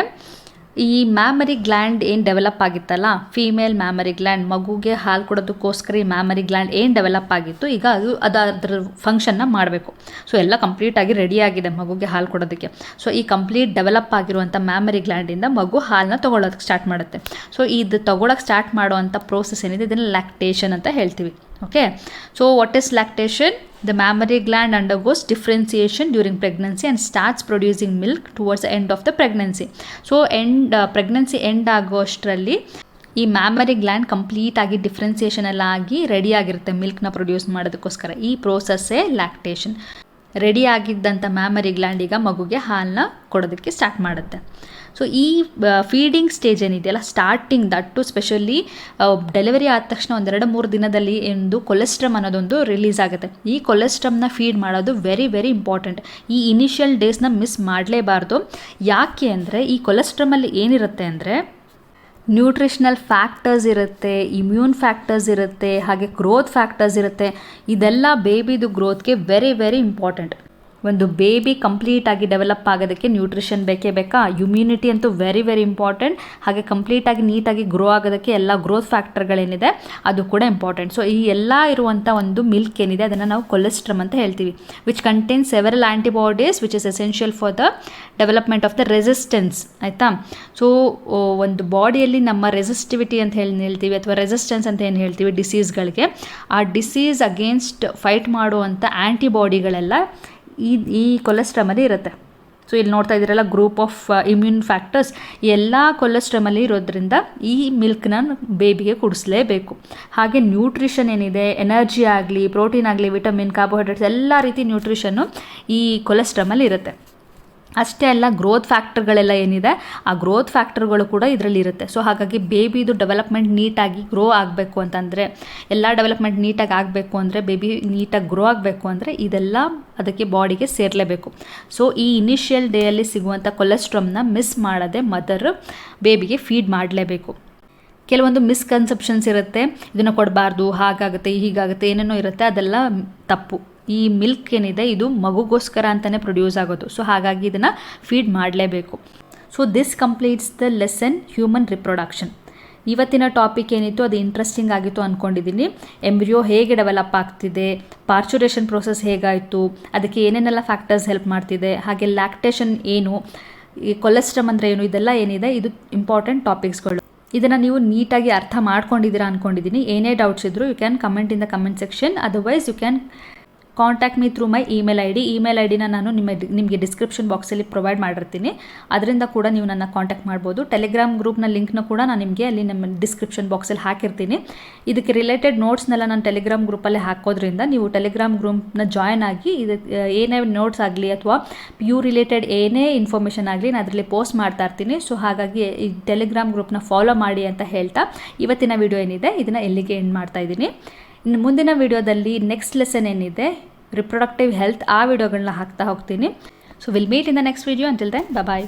ಈ ಮ್ಯಾಮರಿ ಗ್ಲ್ಯಾಂಡ್ ಏನು ಡೆವಲಪ್ ಆಗಿತ್ತಲ್ಲ? ಫೀಮೇಲ್ ಮ್ಯಾಮರಿ ಗ್ಲ್ಯಾಂಡ್ ಮಗುಗೆ ಹಾಲು ಕೊಡೋದಕ್ಕೋಸ್ಕರ ಈ ಮ್ಯಾಮರಿ ಗ್ಲ್ಯಾಂಡ್ ಏನು ಡೆವಲಪ್ ಆಗಿತ್ತು? ಈಗ ಅದು ಅದು ಅದ್ರ ಫಂಕ್ಷನ್ನ ಮಾಡಬೇಕು. ಸೊ ಎಲ್ಲ ಕಂಪ್ಲೀಟಾಗಿ ರೆಡಿ ಆಗಿದೆ ಮಗುಗೆ ಹಾಲು ಕೊಡೋದಕ್ಕೆ. ಸೊ ಈ ಕಂಪ್ಲೀಟ್ ಡೆವಲಪ್ ಆಗಿರುವಂಥ ಮ್ಯಾಮರಿ ಗ್ಲ್ಯಾಂಡಿಂದ ಮಗು ಹಾಲನ್ನ ತೊಗೊಳೋದಕ್ಕೆ ಸ್ಟಾರ್ಟ್ ಮಾಡುತ್ತೆ. ಸೊ ಇದು ತೊಗೊಳಕ್ಕೆ ಸ್ಟಾರ್ಟ್ ಮಾಡುವಂಥ ಪ್ರೋಸೆಸ್ ಏನಿದೆ? ಇದನ್ನು ಲ್ಯಾಕ್ಟೇಷನ್ ಅಂತ ಹೇಳ್ತೀವಿ. Okay so what is lactation the undergoes differentiation during pregnancy and starts producing milk towards the end of the pregnancy. So, end uh, pregnancy end ಆಗೋಷ್ಟರಲ್ಲಿ ಈ ಮ್ಯಾಮರಿ ಗ್ಲ್ಯಾಂಡ್ ಕಂಪ್ಲೀಟ್ ಆಗಿ ಡಿಫ್ರೆನ್ಸಿಯೇಷನ್ ಎಲ್ಲ ಆಗಿ ರೆಡಿ ಆಗಿರುತ್ತೆ ಮಿಲ್ಕ್ನ ಪ್ರೊಡ್ಯೂಸ್ ಮಾಡೋದಕ್ಕೋಸ್ಕರ. ಈ ಪ್ರೋಸೆಸ್ಸೇ ಲ್ಯಾಕ್ಟೇಷನ್ ರೆಡಿ ಆಗಿದ್ದಂಥ ಮ್ಯಾಮರಿ ಗ್ಲ್ಯಾಂಡ್ ಈಗ ಮಗುಗೆ ಹಾಲನ್ನ ಕೊಡೋದಕ್ಕೆ ಸ್ಟಾರ್ಟ್ ಮಾಡುತ್ತೆ. ಸೊ ಈ ಫೀಡಿಂಗ್ ಸ್ಟೇಜ್ ಏನಿದೆಯಲ್ಲ ಸ್ಟಾರ್ಟಿಂಗ್ ದಟ್ಟು ಸ್ಪೆಷಲಿ ಡೆಲಿವರಿ ಆದ ತಕ್ಷಣ ಒಂದೆರಡು ಮೂರು ದಿನದಲ್ಲಿ ಒಂದು ಕೊಲೆಸ್ಟ್ರಮ್ ಅನ್ನೋದೊಂದು ರಿಲೀಸ್ ಆಗುತ್ತೆ. ಈ ಕೊಲೆಸ್ಟ್ರಮ್ನ ಫೀಡ್ ಮಾಡೋದು ವೆರಿ ವೆರಿ ಇಂಪಾರ್ಟೆಂಟ್ ಈ ಇನಿಷಿಯಲ್ ಡೇಸ್ನ ಮಿಸ್ ಮಾಡಲೇಬಾರ್ದು. ಯಾಕೆ ಅಂದರೆ, ಈ ಕೊಲೆಸ್ಟ್ರಮಲ್ಲಿ ಏನಿರುತ್ತೆ ಅಂದರೆ ನ್ಯೂಟ್ರಿಷನಲ್ ಫ್ಯಾಕ್ಟರ್ಸ್ ಇರುತ್ತೆ ಇಮ್ಯೂನ್ ಫ್ಯಾಕ್ಟರ್ಸ್ ಇರುತ್ತೆ, ಹಾಗೆ ಗ್ರೋತ್ ಫ್ಯಾಕ್ಟರ್ಸ್ ಇರುತ್ತೆ. ಇದೆಲ್ಲ ಬೇಬಿದು ಗ್ರೋತ್ಗೆ ವೆರಿ ವೆರಿ ಇಂಪಾರ್ಟೆಂಟ್ ಒಂದು ಬೇಬಿ ಕಂಪ್ಲೀಟಾಗಿ ಡೆವಲಪ್ ಆಗೋದಕ್ಕೆ ನ್ಯೂಟ್ರಿಷನ್ ಬೇಕೇ ಬೇಕಾ? ಇಮ್ಯುನಿಟಿ ಅಂತೂ ವೆರಿ ವೆರಿ ಇಂಪಾರ್ಟೆಂಟ್ ಹಾಗೆ ಕಂಪ್ಲೀಟಾಗಿ ನೀಟಾಗಿ ಗ್ರೋ ಆಗೋದಕ್ಕೆ ಎಲ್ಲ ಗ್ರೋತ್ ಫ್ಯಾಕ್ಟರ್ಗಳೇನಿದೆ ಅದು ಕೂಡ ಇಂಪಾರ್ಟೆಂಟ್ ಸೊ ಈ ಎಲ್ಲ ಇರುವಂಥ ಒಂದು ಮಿಲ್ಕ್ ಏನಿದೆ, ಅದನ್ನು ನಾವು ಕೊಲೆಸ್ಟ್ರಮ್ ಅಂತ ಹೇಳ್ತೀವಿ which contain several antibodies which is essential for the development of the resistance ಆಯಿತಾ? ಸೊ ಒಂದು ಬಾಡಿಯಲ್ಲಿ ನಮ್ಮ ರೆಸಿಸ್ಟಿವಿಟಿ ಅಂತ ಹೇಳಿ, ಹೇಳ್ತೀವಿ, ಅಥವಾ ರೆಸಿಸ್ಟೆನ್ಸ್ ಅಂತ ಏನು ಹೇಳ್ತೀವಿ ಡಿಸೀಸ್ಗಳಿಗೆ ಆ ಡಿಸೀಸ್ ಅಗೇನ್ಸ್ಟ್ ಫೈಟ್ ಮಾಡುವಂಥ ಆ್ಯಂಟಿಬಾಡಿಗಳೆಲ್ಲ ಈ ಈ ಕೊಲೆಸ್ಟ್ರಮಲ್ಲಿ ಇರುತ್ತೆ. ಸೊ ಇಲ್ಲಿ ನೋಡ್ತಾ ಇದ್ದೀರಲ್ಲ ಗ್ರೂಪ್ ಆಫ್ ಇಮ್ಯೂನ್ ಫ್ಯಾಕ್ಟರ್ಸ್ ಎಲ್ಲ ಕೊಲೆಸ್ಟ್ರಮಲ್ಲಿ ಇರೋದ್ರಿಂದ ಈ ಮಿಲ್ಕ್ನ ಬೇಬಿಗೆ ಕುಡಿಸ್ಲೇಬೇಕು. ಹಾಗೆ ನ್ಯೂಟ್ರಿಷನ್ ಏನಿದೆ ಎನರ್ಜಿ ಆಗಲಿ ಪ್ರೋಟೀನ್ ಆಗಲಿ ವಿಟಮಿನ್ ಕಾರ್ಬೋಹೈಡ್ರೇಟ್ಸ್ ಎಲ್ಲ ರೀತಿ ನ್ಯೂಟ್ರಿಷನ್ನು ಈ ಕೊಲೆಸ್ಟ್ರಮಲ್ಲಿ ಇರುತ್ತೆ. ಅಷ್ಟೇ ಅಲ್ಲ ಗ್ರೋತ್ ಫ್ಯಾಕ್ಟರ್ಗಳೆಲ್ಲ ಏನಿದೆ, ಆ ಗ್ರೋತ್ ಫ್ಯಾಕ್ಟರ್ಗಳು ಕೂಡ ಇದರಲ್ಲಿ ಇರುತ್ತೆ. ಸೊ ಹಾಗಾಗಿ ಬೇಬಿದು ಡೆವಲಪ್ಮೆಂಟ್ ನೀಟಾಗಿ ಗ್ರೋ ಆಗಬೇಕು ಅಂತಂದರೆ, ಎಲ್ಲ ಡೆವಲಪ್ಮೆಂಟ್ ನೀಟಾಗಿ ಆಗಬೇಕು ಅಂದರೆ ಬೇಬಿ ನೀಟಾಗಿ ಗ್ರೋ ಆಗಬೇಕು ಅಂದರೆ, ಇದೆಲ್ಲ ಅದಕ್ಕೆ ಬಾಡಿಗೆ ಸೇರಲೇಬೇಕು. ಸೊ ಈ ಇನಿಷಿಯಲ್ ಡೇಯಲ್ಲಿ ಸಿಗುವಂಥ ಕೊಲೆಸ್ಟ್ರಮ್ನ ಮಿಸ್ ಮಾಡದೆ ಮದರ್ ಬೇಬಿಗೆ ಫೀಡ್ ಮಾಡಲೇಬೇಕು. ಕೆಲವೊಂದು ಮಿಸ್ಕನ್ಸೆಪ್ಷನ್ಸ್ ಇರುತ್ತೆ, ಇದನ್ನು ಕೊಡಬಾರ್ದು, ಹಾಗಾಗುತ್ತೆ, ಹೀಗಾಗುತ್ತೆ, ಏನೇನೋ ಇರುತ್ತೆ, ಅದೆಲ್ಲ ತಪ್ಪು. ಈ ಮಿಲ್ಕ್ ಏನಿದೆ, ಇದು ಮಗುಗೋಸ್ಕರ ಅಂತಲೇ ಪ್ರೊಡ್ಯೂಸ್ ಆಗೋದು. ಸೊ ಹಾಗಾಗಿ ಇದನ್ನು ಫೀಡ್ ಮಾಡಲೇಬೇಕು. So this completes the lesson human reproduction ಇವತ್ತಿನ ಟಾಪಿಕ್ ಏನಿತ್ತು, ಅದು ಇಂಟ್ರೆಸ್ಟಿಂಗ್ ಆಗಿತ್ತು ಅಂದ್ಕೊಂಡಿದ್ದೀನಿ ಎಂಬ್ರಿಯೋ ಹೇಗೆ ಡೆವಲಪ್ ಆಗ್ತಿದೆ ಪಾರ್ಚುರೇಷನ್ ಪ್ರೋಸೆಸ್ ಹೇಗಾಯಿತು, ಅದಕ್ಕೆ ಏನೇನೆಲ್ಲ ಫ್ಯಾಕ್ಟರ್ಸ್ ಹೆಲ್ಪ್ ಮಾಡ್ತಿದೆ, ಹಾಗೆ ಲ್ಯಾಕ್ಟೇಷನ್ ಏನು, ಈ ಕೊಲೆಸ್ಟ್ರಮ್ ಅಂದರೆ ಏನು, ಇದೆಲ್ಲ ಏನಿದೆ, ಇದು ಇಂಪಾರ್ಟೆಂಟ್ ಟಾಪಿಕ್ಸ್ಗಳು ಇದನ್ನು ನೀವು ನೀಟಾಗಿ ಅರ್ಥ ಮಾಡ್ಕೊಂಡಿದ್ದೀರಾ ಅಂದ್ಕೊಂಡಿದ್ದೀನಿ ಏನೇ ಡೌಟ್ಸ್ ಇದ್ದರೂ you can comment in the comment section otherwise you can contact me through my email I D email I ಡಿನ ನಾನು ನಿಮ್ಮ ನಿಮಗೆ ಡಿಸ್ಕ್ರಿಪ್ಷನ್ ಬಾಕ್ಸಲ್ಲಿ ಪ್ರೊವೈಡ್ ಮಾಡಿರ್ತೀನಿ. ಅದರಿಂದ ಕೂಡ ನೀವು ನನ್ನ ಕಾಂಟ್ಯಾಕ್ಟ್ ಮಾಡ್ಬೋದು. ಟೆಲಿಗ್ರಾಮ್ ಗ್ರೂಪ್ನ ಲಿಂಕ್ನ ಕೂಡ ನಾನು ನಿಮಗೆ ಅಲ್ಲಿ ನಮ್ಮ ಡಿಸ್ಕ್ರಿಪ್ಷನ್ ಬಾಕ್ಸಲ್ಲಿ ಹಾಕಿರ್ತೀನಿ. ಇದಕ್ಕೆ ರಿಲೇಟೆಡ್ ನೋಟ್ಸ್ನೆಲ್ಲ ನಾನು ಟೆಲಿಗ್ರಾಮ್ ಗ್ರೂಪಲ್ಲಿ ಹಾಕೋದ್ರಿಂದ ನೀವು ಟೆಲಿಗ್ರಾಮ್ ಗ್ರೂಪ್ನ ಜಾಯ್ನ್ ಆಗಿ ಇದು ಏನೇ ನೋಟ್ಸ್ ಆಗಲಿ ಅಥವಾ ಪಿ ಯು ರಿಲೇಟೆಡ್ ಏನೇ ಇನ್ಫಾರ್ಮೇಷನ್ ಆಗಲಿ ನಾನು ಅದರಲ್ಲಿ ಪೋಸ್ಟ್ ಮಾಡ್ತಾ ಇರ್ತೀನಿ. ಸೊ ಹಾಗಾಗಿ ಈ ಟೆಲಿಗ್ರಾಮ್ ಗ್ರೂಪ್ನ ಫಾಲೋ ಮಾಡಿ ಅಂತ ಹೇಳ್ತಾ ಇವತ್ತಿನ ವಿಡಿಯೋ ಏನಿದೆ, ಇದನ್ನು ಎಲ್ಲಿಗೆ ಎಂಡ್ ಮಾಡ್ತಾ ಇದ್ದೀನಿ. ಮುಂದಿನ ವಿಡಿಯೋದಲ್ಲಿ ನೆಕ್ಸ್ಟ್ ಲೆಸನ್ ಏನಿದೆ? ರಿಪ್ರೊಡಕ್ಟಿವ್ ಹೆಲ್ತ್ ಆ ವಿಡಿಯೋಗಳನ್ನ ಹಾಕ್ತಾ ಹೋಗ್ತೀನಿ. So will meet in the next video until then bye